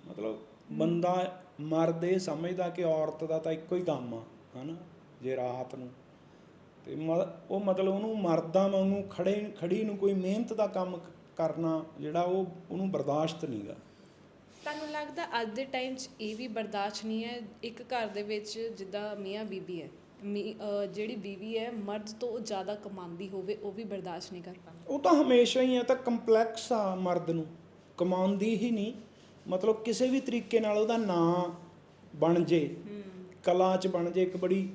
ਮਤਲਬ ਬੰਦਾ ਮਰਦ ਸਮਝਦਾ ਕਿ ਔਰਤ ਦਾ ਤਾਂ ਇੱਕੋ ਹੀ ਕੰਮ ਆ, ਹਨਾ, ਜੇ ਰਾਤ ਨੂੰ। ਤੇ ਉਹ ਮਤਲਬ ਉਹਨੂੰ ਮਰਦਾਂ ਵਾਂਗੂ ਖੜੇ, ਖੜੀ ਨੂੰ ਕੋਈ ਮਿਹਨਤ ਦਾ ਕੰਮ ਕਰਨਾ ਜਿਹੜਾ ਉਹ, ਉਹਨੂੰ ਬਰਦਾਸ਼ਤ ਨਹੀਂਗਾ ਤੁਹਾਨੂੰ ਲੱਗਦਾ ਅੱਜ ਦੇ ਟਾਈਮ 'ਚ ਇਹ ਵੀ ਬਰਦਾਸ਼ਤ ਨਹੀਂ ਹੈ? ਇੱਕ ਘਰ ਦੇ ਵਿੱਚ ਜਿੱਦਾਂ ਮੀਆਂ ਬੀਬੀ ਹੈ। ਮੀ ਜਿਹੜੀ ਬੀਵੀ ਹੈ ਮਰਦ ਤੋਂ ਜ਼ਿਆਦਾ ਕਮਾਉਂਦੀ ਹੋਵੇ ਉਹ ਵੀ ਬਰਦਾਸ਼ਤ ਨਹੀਂ ਕਰ ਪਾਉਂਦਾ। ਉਹ ਤਾਂ ਹਮੇਸ਼ਾ ਹੀ ਆ ਤਾਂ ਕੰਪਲੈਕਸ ਆ ਮਰਦ ਨੂੰ। ਕਮਾਉਂਦੀ ਹੀ ਨਹੀਂ। ਮਤਲਬ ਕਿਸੇ ਵੀ ਤਰੀਕੇ ਨਾਲ ਉਹਦਾ ਨਾਂ ਬਣ ਜੇ। ਕਲਾ ਚ ਬਣ ਜੇ। ਇੱਕ ਬੜੀ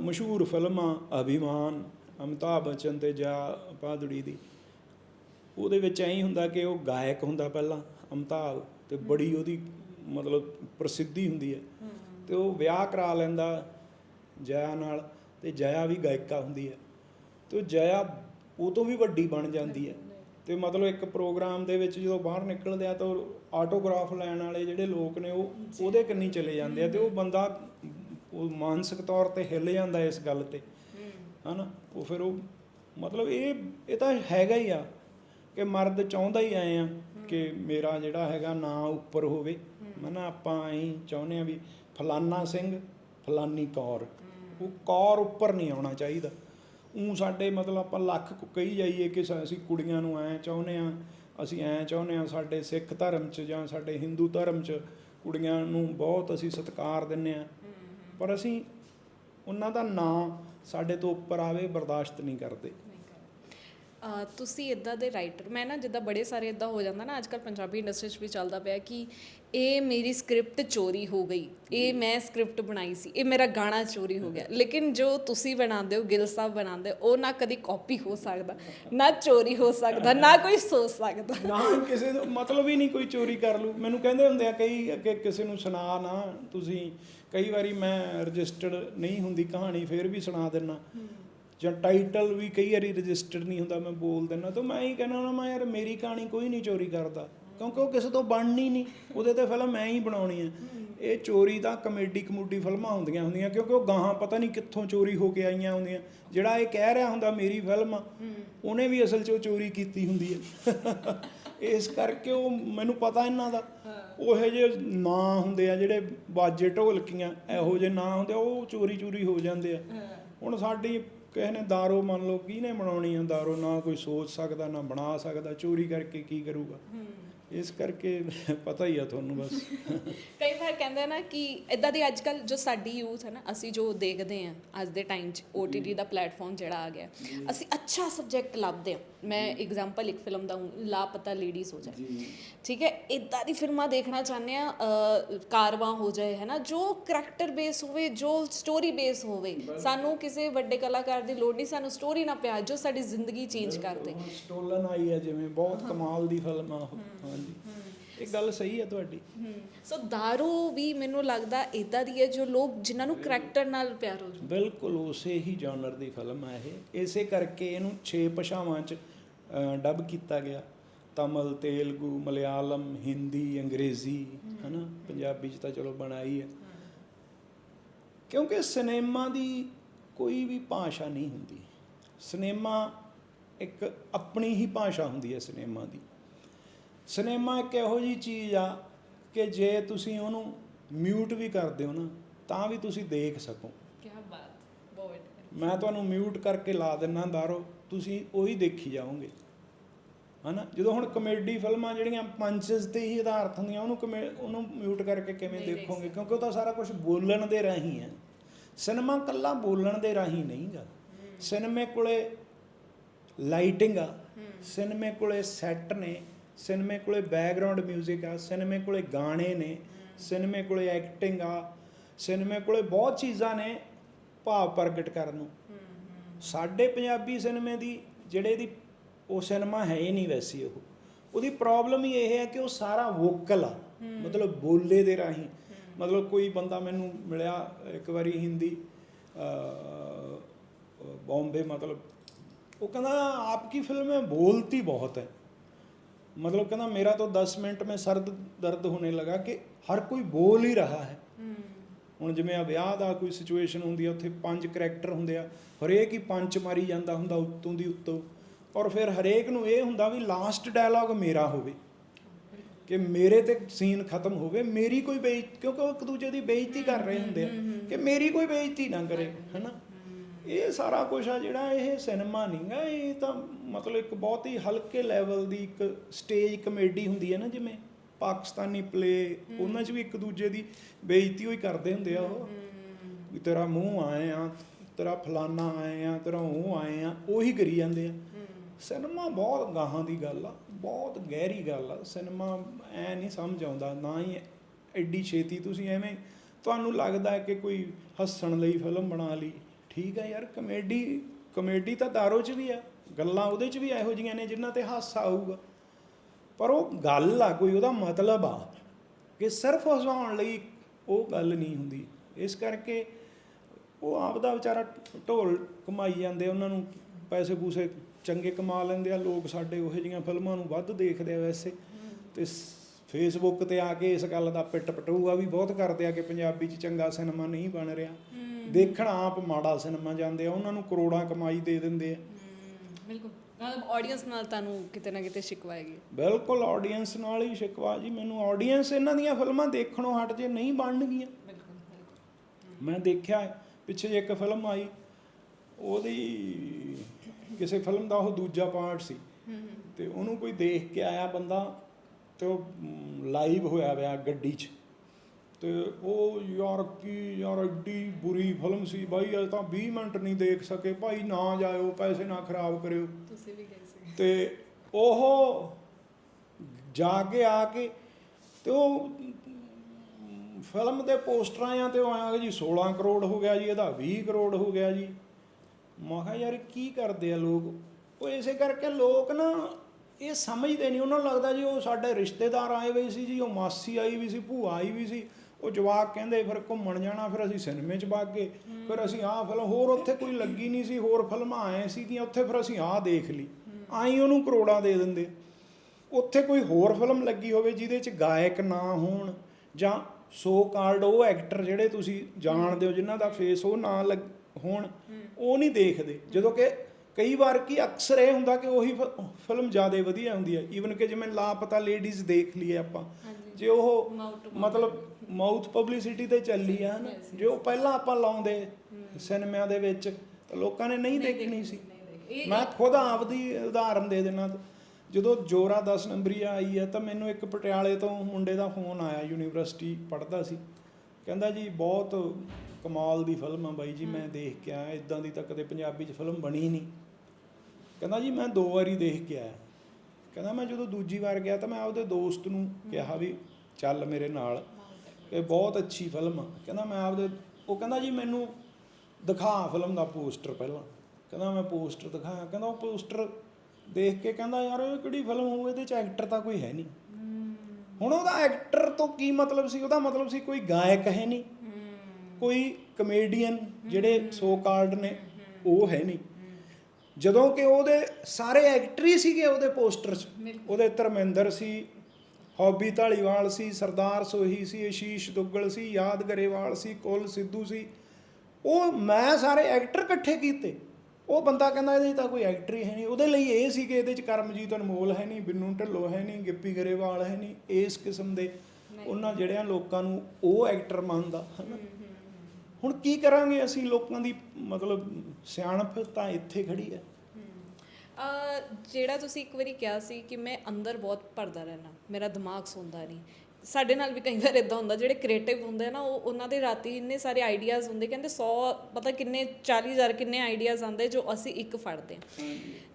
ਮਸ਼ਹੂਰ ਫਿਲਮ ਆ ਅਭਿਮਾਨ ਅਮਿਤਾਭ ਬੱਚਨ ਤੇ ਜਾ ਪਾਦੜੀ ਦੀ। ਉਹਦੇ ਵਿੱਚ ਐਂ ਹੀ ਹੁੰਦਾ ਕਿ ਉਹ ਗਾਇਕ ਹੁੰਦਾ ਪਹਿਲਾਂ ਅਮਿਤਾਭ ਤੇ ਬੜੀ ਉਹਦੀ ਮਤਲਬ ਪ੍ਰਸਿੱਧੀ ਹੁੰਦੀ ਹੈ। ਤੇ ਉਹ ਵਿਆਹ ਕਰਾ ਲੈਂਦਾ ਜਇਆ ਨਾਲ ਤੇ ਜਇਆ ਵੀ ਗਾਇਕਾ ਹੁੰਦੀ ਹੈ। ਤੇ ਜਇਆ ਉਹ ਤੋਂ ਵੀ ਵੱਡੀ ਬਣ ਜਾਂਦੀ ਹੈ। ਤੇ ਮਤਲਬ ਇੱਕ ਪ੍ਰੋਗਰਾਮ ਦੇ ਵਿੱਚ ਜਦੋਂ ਬਾਹਰ ਨਿਕਲਦੇ ਆ ਤਾਂ ਆਟੋਗ੍ਰਾਫ ਲੈਣ ਵਾਲੇ ਜਿਹੜੇ ਲੋਕ ਨੇ ਉਹ ਉਹਦੇ ਕੰਨੀ ਚਲੇ ਜਾਂਦੇ ਆ ਤੇ ਉਹ ਬੰਦਾ ਉਹ ਮਾਨਸਿਕ ਤੌਰ ਤੇ ਹਿੱਲ ਜਾਂਦਾ ਇਸ ਗੱਲ ਤੇ। ਹਨਾ? ਉਹ ਫਿਰ ਉਹ ਮਤਲਬ ਇਹ ਇਹ ਤਾਂ ਹੈਗਾ ਹੀ ਆ ਕਿ ਮਰਦ ਚਾਹੁੰਦਾ ਹੀ ਆਏ ਆ ਕਿ ਮੇਰਾ ਜਿਹੜਾ ਹੈਗਾ ਨਾਂ ਉੱਪਰ ਹੋਵੇ। ਹਨਾ? ਆਪਾਂ ਐਂ ਚਾਹੁੰਦੇ ਆ ਵੀ ਫਲਾਨਾ ਸਿੰਘ ਫਲਾਨੀ ਕੌਰ। ਉਹ ਕੌਰ ਉੱਪਰ ਨਹੀਂ ਆਉਣਾ ਚਾਹੀਦਾ। ਉਹ ਸਾਡੇ ਮਤਲਬ ਆਪਾਂ ਲੱਖ ਕਹੀ ਜਾਈਏ ਕਿ ਸ- ਅਸੀਂ ਕੁੜੀਆਂ ਨੂੰ ਐਂ ਚਾਹੁੰਦੇ ਆ, ਅਸੀਂ ਐਂ ਚਾਹੁੰਦੇ ਆ ਸਾਡੇ ਸਿੱਖ ਧਰਮ 'ਚ ਜਾਂ ਸਾਡੇ ਹਿੰਦੂ ਧਰਮ 'ਚ ਕੁੜੀਆਂ ਨੂੰ ਬਹੁਤ ਅਸੀਂ ਸਤਿਕਾਰ ਦਿੰਨੇ ਆ। ਪਰ ਅਸੀਂ ਉਹਨਾਂ ਦਾ ਨਾਂ ਸਾਡੇ ਤੋਂ ਉੱਪਰ ਆਵੇ ਬਰਦਾਸ਼ਤ ਨਹੀਂ ਕਰਦੇ। ਤੁਸੀਂ ਇਦਾਂ ਦੇ ਰਾਈਟਰ ਮੈਂ ਨਾ ਜਿੱਦਾਂ ਬੜੇ ਸਾਰੇ ਇਦਾਂ ਹੋ ਜਾਂਦਾ ਨਾ ਅੱਜਕੱਲ ਪੰਜਾਬੀ ਇੰਡਸਟਰੀ 'ਚ ਵੀ ਚੱਲਦਾ ਪਿਆ ਕਿ ਇਹ ਮੇਰੀ ਸਕ੍ਰਿਪਟ ਚੋਰੀ ਹੋ ਗਈ ਇਹ ਮੈਂ ਸਕ੍ਰਿਪਟ ਬਣਾਈ ਸੀ ਇਹ ਮੇਰਾ ਗਾਣਾ ਚੋਰੀ ਹੋ ਗਿਆ। ਲੇਕਿਨ ਜੋ ਤੁਸੀਂ ਬਣਾਉਂਦੇ ਹੋ ਗਿਲ ਸਾਹਿਬ ਬਣਾਉਂਦੇ ਉਹ ਨਾ ਕਦੀ ਕਾਪੀ ਹੋ ਸਕਦਾ ਨਾ ਚੋਰੀ ਹੋ ਸਕਦਾ ਨਾ ਕੋਈ ਸੋਚ ਸਕਦਾ। ਨਾ ਕਿਸੇ ਨੂੰ ਮਤਲਬ ਹੀ ਨਹੀਂ ਕੋਈ ਚੋਰੀ ਕਰ ਲੂ। ਮੈਨੂੰ ਕਹਿੰਦੇ ਹੁੰਦੇ ਆ ਕਈ ਕਿ ਕਿਸੇ ਨੂੰ ਸੁਣਾ ਨਾ ਤੁਸੀਂ ਕਈ ਵਾਰੀ ਮੈਂ ਰਜਿਸਟਰਡ ਨਹੀਂ ਹੁੰਦੀ ਕਹਾਣੀ ਫੇਰ ਵੀ ਸੁਣਾ ਦਿੰਨਾ। ਜਾਂ ਟਾਈਟਲ ਵੀ ਕਈ ਵਾਰੀ ਰਜਿਸਟਰਡ ਨਹੀਂ ਹੁੰਦਾ ਮੈਂ ਬੋਲ ਦਿੰਨਾ ਤਾਂ ਮੈਂ ਹੀ ਕਹਿੰਦਾ ਨਾ ਮੈਂ ਯਾਰ ਮੇਰੀ ਕਹਾਣੀ ਕੋਈ ਨਹੀਂ ਚੋਰੀ ਕਰਦਾ ਕਿਉਂਕਿ ਉਹ ਕਿਸੇ ਤੋਂ ਬਣਨੀ ਨਹੀਂ। ਉਹਦੇ ਤੇ ਫਿਲਮ ਮੈਂ ਹੀ ਬਣਾਉਣੀ ਹੈ ਇਹ ਚੋਰੀ ਤਾਂ ਕਮੇਡੀ ਕਮੂਡੀ ਫਿਲਮਾਂ ਹੁੰਦੀਆਂ ਹੁੰਦੀਆਂ ਕਿਉਂਕਿ ਉਹ ਗਾਹਾਂ ਪਤਾ ਨਹੀਂ ਕਿੱਥੋਂ ਚੋਰੀ ਹੋ ਕੇ ਆਈਆਂ ਹੁੰਦੀਆਂ। ਜਿਹੜਾ ਇਹ ਕਹਿ ਰਿਹਾ ਹੁੰਦਾ ਮੇਰੀ ਫਿਲਮ ਉਹਨੇ ਵੀ ਅਸਲ 'ਚ ਉਹ ਚੋਰੀ ਕੀਤੀ ਹੁੰਦੀ ਹੈ ਇਸ ਕਰਕੇ ਉਹ ਮੈਨੂੰ ਪਤਾ ਇਹਨਾਂ ਦਾ। ਉਹੇ ਜੇ ਨਾਂ ਹੁੰਦੇ ਆ ਜਿਹੜੇ ਬਾਜੇ ਢੋਲਕੀਆਂ ਇਹੋ ਜਿਹੇ ਨਾਂ ਹੁੰਦੇ ਆ, ਉਹ ਚੋਰੀ ਚੋਰੀ ਹੋ ਜਾਂਦੇ ਆ। ਹੁਣ ਸਾਡੀ ਕਿਸੇ ਨੇ ਦਾਰੋ ਮੰਨ ਲਓ, ਕਿਹਨੇ ਬਣਾਉਣੀ ਆ ਦਾਰੋ? ਨਾ ਕੋਈ ਸੋਚ ਸਕਦਾ, ਨਾ ਬਣਾ ਸਕਦਾ, ਚੋਰੀ ਕਰਕੇ ਕੀ ਕਰੂਗਾ? ਇਸ ਕਰਕੇ ਪਤਾ ਹੀ ਆ ਤੁਹਾਨੂੰ ਬਸ। ਕਈ ਵਾਰ ਕਹਿੰਦੇ ਨਾ ਕਿ ਇਦਾਂ ਦੀ ਅੱਜ ਕੱਲ ਜੋ ਸਾਡੀ ਯੂਥ ਹੈ ਨਾ ਅਸੀਂ ਜੋ ਦੇਖਦੇ ਆ ਅੱਜ ਦੇ ਟਾਈਮ 'ਚ OTT ਦਾ ਪਲੇਟਫਾਰਮ ਜਿਹੜਾ ਆ ਗਿਆ ਅਸੀਂ ਅੱਛਾ ਸਬਜੈਕਟ ਲੱਭਦੇ ਆ। ਮੈਂ ਐਗਜ਼ਾਮਪਲ ਇੱਕ ਫਿਲਮ ਦਾ ਲਾਪਤਾ ਲੇਡੀਜ਼ ਹੋ ਜਾਏ। ਠੀਕ ਹੈ ਇਦਾਂ ਦੀ ਫਿਲਮਾਂ ਦੇਖਣਾ ਚਾਹੁੰਦੇ ਆ ਕਾਰਵਾਂ ਹੋ ਜਾਏ ਹੈ ਨਾ ਜੋ ਕਰੈਕਟਰ ਬੇਸ ਹੋਵੇ ਜੋ ਸਟੋਰੀ ਬੇਸ ਹੋਵੇ ਸਾਨੂੰ ਕਿਸੇ ਵੱਡੇ ਕਲਾਕਾਰ ਦੀ ਲੋੜ ਨਹੀਂ ਸਾਨੂੰ ਸਟੋਰੀ ਨਾ ਪਿਆ ਜੋ ਸਾਡੀ ਜ਼ਿੰਦਗੀ ਚੇਂਜ ਕਰ ਦੇ। ਹੁਣ ਸਟੋਲਨ ਆਈ ਹੈ ਜਿਵੇਂ ਬਹੁਤ ਕਮਾਲ ਦੀ ਫਿਲਮ ਆ ਹਾਂਜੀ ਇਹ ਗੱਲ ਸਹੀ ਹੈ ਤੁਹਾਡੀ। ਸੋ ਦਾਰੂ ਵੀ ਮੈਨੂੰ ਲੱਗਦਾ ਇਦਾਂ ਦੀ ਹੈ ਜੋ ਲੋਕ ਜਿਨ੍ਹਾਂ ਨੂੰ ਕਰੈਕਟਰ ਨਾਲ ਪਿਆਰ ਹੋ ਜਾਂਦਾ। ਬਿਲਕੁਲ ਉਸੇ ਹੀ ਜਨਰ ਦੀ ਫਿਲਮ ਹੈ ਇਹ। ਇਸੇ ਕਰਕੇ ਇਹਨੂੰ 6 ਭਾਸ਼ਾਵਾਂ 'ਚ ਡਬ ਕੀਤਾ ਗਿਆ। ਤਮਿਲ ਤੇਲਗੂ ਮਲਿਆਲਮ ਹਿੰਦੀ ਅੰਗਰੇਜ਼ੀ ਹਨਾ? ਪੰਜਾਬੀ 'ਚ ਤਾਂ ਚਲੋ ਬਣਾਈ ਹੈ। ਕਿਉਂਕਿ ਸਿਨੇਮਾ ਦੀ ਕੋਈ ਵੀ ਭਾਸ਼ਾ ਨਹੀਂ ਹੁੰਦੀ। ਸਿਨੇਮਾ ਇੱਕ ਆਪਣੀ ਹੀ ਭਾਸ਼ਾ ਹੁੰਦੀ ਹੈ ਸਿਨੇਮਾ ਦੀ। ਸਿਨੇਮਾ ਇੱਕ ਇਹੋ ਜੀ ਚੀਜ਼ ਆ ਕਿ ਜੇ ਤੁਸੀਂ ਉਹਨੂੰ ਮਿਊਟ ਵੀ ਕਰਦੇ ਹੋ ਨਾ ਤਾਂ ਵੀ ਤੁਸੀਂ ਦੇਖ ਸਕੋ। ਕੀ ਬਾਤ ਬਹੁਤ ਮੈਂ ਤੁਹਾਨੂੰ ਮਿਊਟ ਕਰਕੇ ਲਾ ਦਿੰਨਾ ਦਾਰੋ ਤੁਸੀਂ ਉਹੀ ਦੇਖੀ ਜਾਓਗੇ। ਹਨਾ? ਜਦੋਂ ਹੁਣ ਕਮੇਡੀ ਫਿਲਮਾਂ ਜਿਹੜੀਆਂ ਪੰਚਸ ਤੇ ਹੀ ਆਧਾਰਿਤ ਹੁੰਦੀਆਂ ਉਹਨੂੰ ਉਹਨੂੰ ਮਿਊਟ ਕਰਕੇ ਕਿਵੇਂ ਦੇਖੋਗੇ? ਕਿਉਂਕਿ ਉਹ ਤਾਂ ਸਾਰਾ ਕੁਝ ਬੋਲਣ ਦੇ ਰਾਹੀਂ ਹੈ। ਸਿਨੇਮਾ ਕੱਲਾ ਬੋਲਣ ਦੇ ਰਾਹੀਂ ਨਹੀਂਗਾ ਸਿਨੇਮੇ ਕੋਲੇ ਲਾਈਟਿੰਗ ਆ। ਸਿਨੇਮੇ ਕੋਲੇ ਸੈੱਟ ਨੇ। ਸਿਨੇਮੇ ਕੋਲੇ ਬੈਕਗ੍ਰਾਉਂਡ 뮤직 ਆ ਸਿਨੇਮੇ ਕੋਲੇ ਗਾਣੇ ਨੇ ਸਿਨੇਮੇ ਕੋਲੇ ਐਕਟਿੰਗ ਆ ਸਿਨੇਮੇ ਕੋਲੇ ਬਹੁਤ ਚੀਜ਼ਾਂ ਨੇ ਭਾਵ ਪ੍ਰਗਟ ਕਰਨ ਨੂੰ। ਸਾਡੇ ਪੰਜਾਬੀ ਸਿਨੇਮੇ ਦੀ ਜਿਹੜੇ ਦੀ ਉਹ ਸਿਨੇਮਾ ਹੈ ਹੀ ਨਹੀਂ ਵੈਸੀ ਉਹ। ਉਹਦੀ ਪ੍ਰੋਬਲਮ ਹੀ ਇਹ ਹੈ ਕਿ ਉਹ ਸਾਰਾ ਵੋਕਲ ਆ। ਮਤਲਬ ਬੋਲੇ ਦੇ ਰਾਹੀਂ। ਮਤਲਬ ਕੋਈ ਬੰਦਾ ਮੈਨੂੰ ਮਿਲਿਆ ਇੱਕ ਵਾਰੀ ਹਿੰਦੀ ਬੰਬੇ ਮਤਲਬ ਉਹ ਕਹਿੰਦਾ ਆਪਕੀ ਫਿਲਮ ਬੋਲਤੀ ਬਹੁਤ ਹੈ। मतलब कहना मेरा तो 10 मिनट में सर दर्द होने लगा कि हर कोई बोल ही रहा है ਹੁਣ ਜਿਵੇਂ ਆ ਵਿਆਹ ਦਾ ਕੋਈ ਸਿਚੁਏਸ਼ਨ ਹੁੰਦੀ ਆ ਉੱਥੇ ਪੰਜ ਕਰੈਕਟਰ ਹੁੰਦੇ ਆ ਹਰੇਕ ਹੀ ਪੰਜ ਮਾਰੀ ਜਾਂਦਾ ਹੁੰਦਾ ਉੱਤੋਂ ਦੀ ਉੱਤੋਂ ਔਰ ਫਿਰ ਹਰੇਕ ਨੂੰ ਇਹ ਹੁੰਦਾ ਵੀ ਲਾਸਟ ਡਾਇਲੌਗ ਮੇਰਾ ਹੋਵੇ ਕਿ ਮੇਰੇ ਤੇ ਸੀਨ ਖਤਮ ਹੋਵੇ ਮੇਰੀ ਕੋਈ ਬੇਇੱਜ਼ਤੀ ਕਿਉਂਕਿ ਉਹ ਇੱਕ ਦੂਜੇ ਦੀ ਬੇਇੱਜ਼ਤੀ ਕਰ ਰਹੇ ਹੁੰਦੇ ਆ ਕਿ ਮੇਰੀ ਕੋਈ ਬੇਇੱਜ਼ਤੀ ਨਾ ਕਰੇ ਹੈਨਾ ਇਹ ਸਾਰਾ ਕੁਝ ਆ ਜਿਹੜਾ ਇਹ ਸਿਨੇਮਾ ਨਹੀਂਗਾ ਇਹ ਤਾਂ ਮਤਲਬ ਇੱਕ ਬਹੁਤ ਹੀ ਹਲਕੇ ਲੈਵਲ ਦੀ ਇੱਕ ਸਟੇਜ ਕਮੇਡੀ ਹੁੰਦੀ ਹੈ ਨਾ ਜਿਵੇਂ ਪਾਕਿਸਤਾਨੀ ਪਲੇ ਉਹਨਾਂ 'ਚ ਵੀ ਇੱਕ ਦੂਜੇ ਦੀ ਬੇਇੱਜ਼ਤੀ ਹੋਈ ਕਰਦੇ ਹੁੰਦੇ ਆ ਉਹ। ਵੀ ਤੇਰਾ ਮੂੰਹ ਆਏ ਆ ਤੇਰਾ ਫਲਾਨਾ ਆਏ ਆ ਤੇਰਾ ਉਹ ਆਏ ਆ ਉਹੀ ਕਰੀ ਜਾਂਦੇ ਆ। ਸਿਨੇਮਾ ਬਹੁਤ ਗਾਹਾਂ ਦੀ ਗੱਲ ਆ ਬਹੁਤ ਗਹਿਰੀ ਗੱਲ ਆ। ਸਿਨੇਮਾ ਐ ਨਹੀਂ ਸਮਝ ਆਉਂਦਾ ਨਾ ਹੀ ਐਡੀ ਛੇਤੀ ਤੁਸੀਂ ਐਵੇਂ ਤੁਹਾਨੂੰ ਲੱਗਦਾ ਹੈ ਕਿ ਕੋਈ ਹੱਸਣ ਲਈ ਫਿਲਮ ਬਣਾ ਲਈ। ਠੀਕ ਆ ਯਾਰ, ਕਮੇਡੀ ਕਮੇਡੀ ਤਾਂ ਦਾਰੋ 'ਚ ਵੀ ਆ, ਗੱਲਾਂ ਉਹਦੇ 'ਚ ਵੀ ਇਹੋ ਜੀਆਂ ਨੇ ਜਿਨ੍ਹਾਂ ਤੇ ਹਾਸਾ ਆਊਗਾ। ਪਰ ਉਹ ਗੱਲ ਆ, ਕੋਈ ਉਹਦਾ ਮਤਲਬ ਆ ਕਿ ਸਿਰਫ ਹਸਾਉਣ ਲਈ ਉਹ ਗੱਲ ਨਹੀਂ ਹੁੰਦੀ। ਇਸ ਕਰਕੇ ਉਹ ਆਪ ਦਾ ਵਿਚਾਰਾ ਢੋਲ ਕਮਾਈ ਜਾਂਦੇ ਉਹਨਾਂ ਨੂੰ ਪੈਸੇ ਪੂਸੇ ਚੰਗੇ ਕਮਾ ਲੈਂਦੇ ਆ, ਲੋਕ ਸਾਡੇ ਉਹੋ ਜਿਹੀਆਂ ਫਿਲਮਾਂ ਨੂੰ ਵੱਧ ਦੇਖਦੇ ਆ ਵੈਸੇ। ਤੇ ਫੇਸਬੁੱਕ ਤੇ ਆ ਕੇ ਇਸ ਗੱਲ ਦਾ ਪਿੱਟ ਪਟੂਆ ਵੀ ਬਹੁਤ ਕਰਦੇ ਆ ਕਿ ਪੰਜਾਬੀ 'ਚ ਚੰਗਾ ਸਿਨੇਮਾ ਨਹੀਂ ਬਣ ਰਿਹਾ। ਦੇਖਣ ਆਪ ਮਾੜਾ ਸਿਨੇਮਾ ਜਾਂਦੇ ਆ ਉਹਨਾਂ ਨੂੰ ਕਰੋੜਾਂ ਕਮਾਈ ਦੇ ਦਿੰਦੇ ਆ। ਬਿਲਕੁਲ। ਮਤਲਬ ਆਡੀਅנס ਨਾਲ ਤੁਹਾਨੂੰ ਕਿਤੇ ਨਾ ਕਿਤੇ ਮੈਨੂੰ ਆਡੀਅנס ਇਹਨਾਂ ਦੀਆਂ ਫਿਲਮਾਂ ਦੇਖਣੋਂ ਹਟ ਜੇ ਨਹੀਂ ਬਣਨਗੀਆਂ। ਬਿਲਕੁਲ ਮੈਂ ਦੇਖਿਆ ਪਿੱਛੇ ਇੱਕ ਫਿਲਮ ਆਈ ਉਹਦੀ ਕਿਸੇ ਫਿਲਮ ਦਾ ਉਹ ਦੂਜਾ ਪਾਰਟ ਸੀ। ਤੇ ਉਹਨੂੰ ਕੋਈ ਦੇਖ ਕੇ ਆਇਆ ਬੰਦਾ ਤੇ ਉਹ ਲਾਈਵ ਹੋਇਆ ਹੋਇਆ ਗੱਡੀ 'ਚ। ਤੇ ਉਹ ਯਾਰ ਕੀ ਯਾਰ ਐਡੀ ਬੁਰੀ ਫਿਲਮ ਸੀ ਬਾਈ ਇਹ ਤਾਂ 20 ਮਿੰਟ ਨਹੀਂ ਦੇਖ ਸਕੇ। ਭਾਈ ਨਾ ਜਾਇਓ ਪੈਸੇ ਨਾ ਖਰਾਬ ਕਰਿਓ। ਤੁਸੀਂ ਵੀ ਗਏ ਸੀ। ਤੇ ਉਹ ਜਾ ਕੇ ਆ ਕੇ ਤੇ ਉਹ ਫਿਲਮ ਦੇ ਪੋਸਟਰਾਂ ਆ ਤੇ ਉਹ ਆਇਆ ਜੀ 16 ਕਰੋੜ ਹੋ ਗਿਆ ਜੀ ਇਹਦਾ 20 ਕਰੋੜ ਹੋ ਗਿਆ ਜੀ। ਮੈਂ ਕਿਹਾ ਯਾਰ ਕੀ ਕਰਦੇ ਆ ਲੋਕ? ਉਹ ਇਸੇ ਕਰਕੇ ਲੋਕ ਨਾ ਇਹ ਸਮਝਦੇ ਨਹੀਂ। ਉਹਨਾਂ ਨੂੰ ਲੱਗਦਾ ਜੀ ਉਹ ਸਾਡੇ ਰਿਸ਼ਤੇਦਾਰ ਆਏ ਹੋਏ ਸੀ ਜੀ ਉਹ ਮਾਸੀ ਆਈ ਵੀ ਸੀ ਭੂਆ ਆਈ ਵੀ ਸੀ। ਉਹ ਜਵਾਕ ਕਹਿੰਦੇ ਫਿਰ ਘੁੰਮਣ ਜਾਣਾ, ਫਿਰ ਅਸੀਂ ਸਿਨੇਮੇ 'ਚ ਵਗ ਗਏ। ਫਿਰ ਅਸੀਂ ਆਹ ਫਿਲਮ ਹੋਰ ਉੱਥੇ ਕੋਈ ਲੱਗੀ ਨਹੀਂ ਸੀ, ਹੋਰ ਫਿਲਮਾਂ ਆਏ ਸੀਗੀਆਂ, ਉੱਥੇ ਫਿਰ ਅਸੀਂ ਆਹ ਦੇਖ ਲਈ। ਆਈ ਉਹਨੂੰ ਕਰੋੜਾਂ ਦੇ ਦਿੰਦੇ। ਉੱਥੇ ਕੋਈ ਹੋਰ ਫਿਲਮ ਲੱਗੀ ਹੋਵੇ ਜਿਹਦੇ ਚ ਗਾਇਕ ਨਾ ਹੋਣ, ਜਾਂ ਸੋ ਕਾਲਡ ਉਹ ਐਕਟਰ ਜਿਹੜੇ ਤੁਸੀਂ ਜਾਣਦੇ ਹੋ, ਜਿਨ੍ਹਾਂ ਦਾ ਫੇਸ ਉਹ ਨਾ ਲੱਗ ਹੋਣ, ਉਹ ਨਹੀਂ ਦੇਖਦੇ। ਜਦੋਂ ਕਿ ਕਈ ਵਾਰ ਕੀ ਅਕਸਰ ਇਹ ਹੁੰਦਾ ਕਿ ਉਹੀ ਫਿਲਮ ਜ਼ਿਆਦਾ ਵਧੀਆ ਹੁੰਦੀ ਹੈ। ਈਵਨ ਕਿ ਜਿਵੇਂ ਲਾਪਤਾ ਲੇਡੀਜ਼ ਦੇਖ ਲਈਏ ਆਪਾਂ। ਜੇ ਉਹ ਮਤਲਬ ਮਾਊਥ ਪਬਲਿਸਿਟੀ ਤੇ ਚੱਲੀ ਆ ਨਾ ਜੇ ਉਹ ਪਹਿਲਾਂ ਆਪਾਂ ਲਾਉਂਦੇ ਸਿਨੇਮਿਆਂ ਦੇ ਵਿੱਚ ਤਾਂ ਲੋਕਾਂ ਨੇ ਨਹੀਂ ਦੇਖਣੀ ਸੀ। ਮੈਂ ਖੁਦ ਆਪਦੀ ਉਦਾਹਰਨ ਦੇ ਦੇਣਾ ਜਦੋਂ ਜੋਰਾ 10 ਨੰਬਰੀ ਆਈ ਹੈ ਤਾਂ ਮੈਨੂੰ ਇੱਕ ਪਟਿਆਲੇ ਤੋਂ ਮੁੰਡੇ ਦਾ ਫੋਨ ਆਇਆ ਯੂਨੀਵਰਸਿਟੀ ਪੜ੍ਹਦਾ ਸੀ। ਕਹਿੰਦਾ ਜੀ ਬਹੁਤ ਕਮਾਲ ਦੀ ਫਿਲਮ ਆ ਬਾਈ ਜੀ ਮੈਂ ਦੇਖ ਕੇ ਆਇਆ। ਇਦਾਂ ਦੀ ਤਾਂ ਕਦੇ ਪੰਜਾਬੀ 'ਚ ਫਿਲਮ ਬਣੀ ਨਹੀਂ। ਕਹਿੰਦਾ ਜੀ ਮੈਂ ਦੋ ਵਾਰੀ ਦੇਖ ਕੇ ਆਇਆ। ਕਹਿੰਦਾ ਮੈਂ ਜਦੋਂ ਦੂਜੀ ਵਾਰ ਗਿਆ ਤਾਂ ਮੈਂ ਆਪਦੇ ਦੋਸਤ ਨੂੰ ਕਿਹਾ ਵੀ ਚੱਲ ਮੇਰੇ ਨਾਲ ਇਹ ਬਹੁਤ ਅੱਛੀ ਫਿਲਮ ਆ। ਕਹਿੰਦਾ ਮੈਂ ਆਪਦੇ ਉਹ ਕਹਿੰਦਾ ਜੀ ਮੈਨੂੰ ਦਿਖਾ ਫਿਲਮ ਦਾ ਪੋਸਟਰ ਪਹਿਲਾਂ। ਕਹਿੰਦਾ ਮੈਂ ਪੋਸਟਰ ਦਿਖਾਇਆ। ਕਹਿੰਦਾ ਉਹ ਪੋਸਟਰ ਦੇਖ ਕੇ ਕਹਿੰਦਾ ਯਾਰ ਇਹ ਕਿਹੜੀ ਫਿਲਮ ਹੋਊ? ਇਹਦੇ ਚ ਐਕਟਰ ਤਾਂ ਕੋਈ ਹੈ ਨਹੀਂ। ਹੁਣ ਉਹਦਾ ਐਕਟਰ ਤੋਂ ਕੀ ਮਤਲਬ ਸੀ? ਉਹਦਾ ਮਤਲਬ ਸੀ ਕੋਈ ਗਾਇਕ ਹੈ ਨਹੀਂ। ਕੋਈ ਕਮੇਡੀਅਨ ਜਿਹੜੇ ਸੋ ਕਾਲਡ ਨੇ ਉਹ ਹੈ ਨਹੀਂ। ਜਦੋਂ ਕਿ ਉਹਦੇ ਸਾਰੇ ਐਕਟਰ ਹੀ ਸੀਗੇ ਉਹਦੇ ਪੋਸਟਰ 'ਚ। ਉਹਦੇ ਧਰਮਿੰਦਰ ਸੀ ਹੌਬੀ ਢਾਲੀਵਾਲ ਸੀ ਸਰਦਾਰ ਸੋਹੀ ਸੀ ਆਸ਼ੀਸ਼ ਦੁੱਗਲ ਸੀ ਯਾਦ ਗਰੇਵਾਲ ਸੀ ਕੁਲ ਸਿੱਧੂ ਸੀ। ਉਹ ਮੈਂ ਸਾਰੇ ਐਕਟਰ ਇਕੱਠੇ ਕੀਤੇ। ਉਹ ਬੰਦਾ ਕਹਿੰਦਾ ਇਹਦੇ ਤਾਂ ਕੋਈ ਐਕਟਰ ਹੀ ਹੈ ਨਹੀਂ। ਉਹਦੇ ਲਈ ਇਹ ਸੀ ਕਿ ਇਹਦੇ 'ਚ ਕਰਮਜੀਤ ਅਨਮੋਲ ਹੈ ਨਹੀਂ ਬਿੰਨੂ ਢਿੱਲੋਂ ਹੈ ਨਹੀਂ ਗਿੱਪੀ ਗਰੇਵਾਲ ਹੈ ਨਹੀਂ ਇਸ ਕਿਸਮ ਦੇ। ਉਹਨਾਂ ਜਿਹੜਿਆਂ ਲੋਕਾਂ ਨੂੰ ਉਹ ਐਕਟਰ ਮੰਨਦਾ ਹਨਾ ਹੁਣ ਕੀ ਕਰਾਂਗੇ ਅਸੀਂ ਲੋਕਾਂ ਦੀ, ਮਤਲਬ ਸਿਆਣਪ ਤਾਂ ਇੱਥੇ ਖੜੀ ਹੈ। ਜਿਹੜਾ ਤੁਸੀਂ ਇੱਕ ਵਾਰੀ ਕਿਹਾ ਸੀ ਕਿ ਮੈਂ ਅੰਦਰ ਬਹੁਤ ਭਰਦਾ ਰਹਿਣਾ ਮੇਰਾ ਦਿਮਾਗ ਸੌਂਦਾ ਨਹੀਂ। ਸਾਡੇ ਨਾਲ ਵੀ ਕਈ ਵਾਰ ਇਦਾਂ ਹੁੰਦਾ ਜਿਹੜੇ ਕ੍ਰੀਏਟਿਵ ਹੁੰਦੇ ਆ ਨਾ ਉਹ ਉਹਨਾਂ ਦੇ ਰਾਤੀ ਇੰਨੇ ਸਾਰੇ ਆਈਡੀਆਜ਼ ਹੁੰਦੇ ਕਹਿੰਦੇ 100 ਪਤਾ ਕਿੰਨੇ 40000 ਕਿੰਨੇ ਆਈਡੀਆਜ਼ ਆਉਂਦੇ ਜੋ ਅਸੀਂ ਇੱਕ ਫੜਦੇ ਹਾਂ।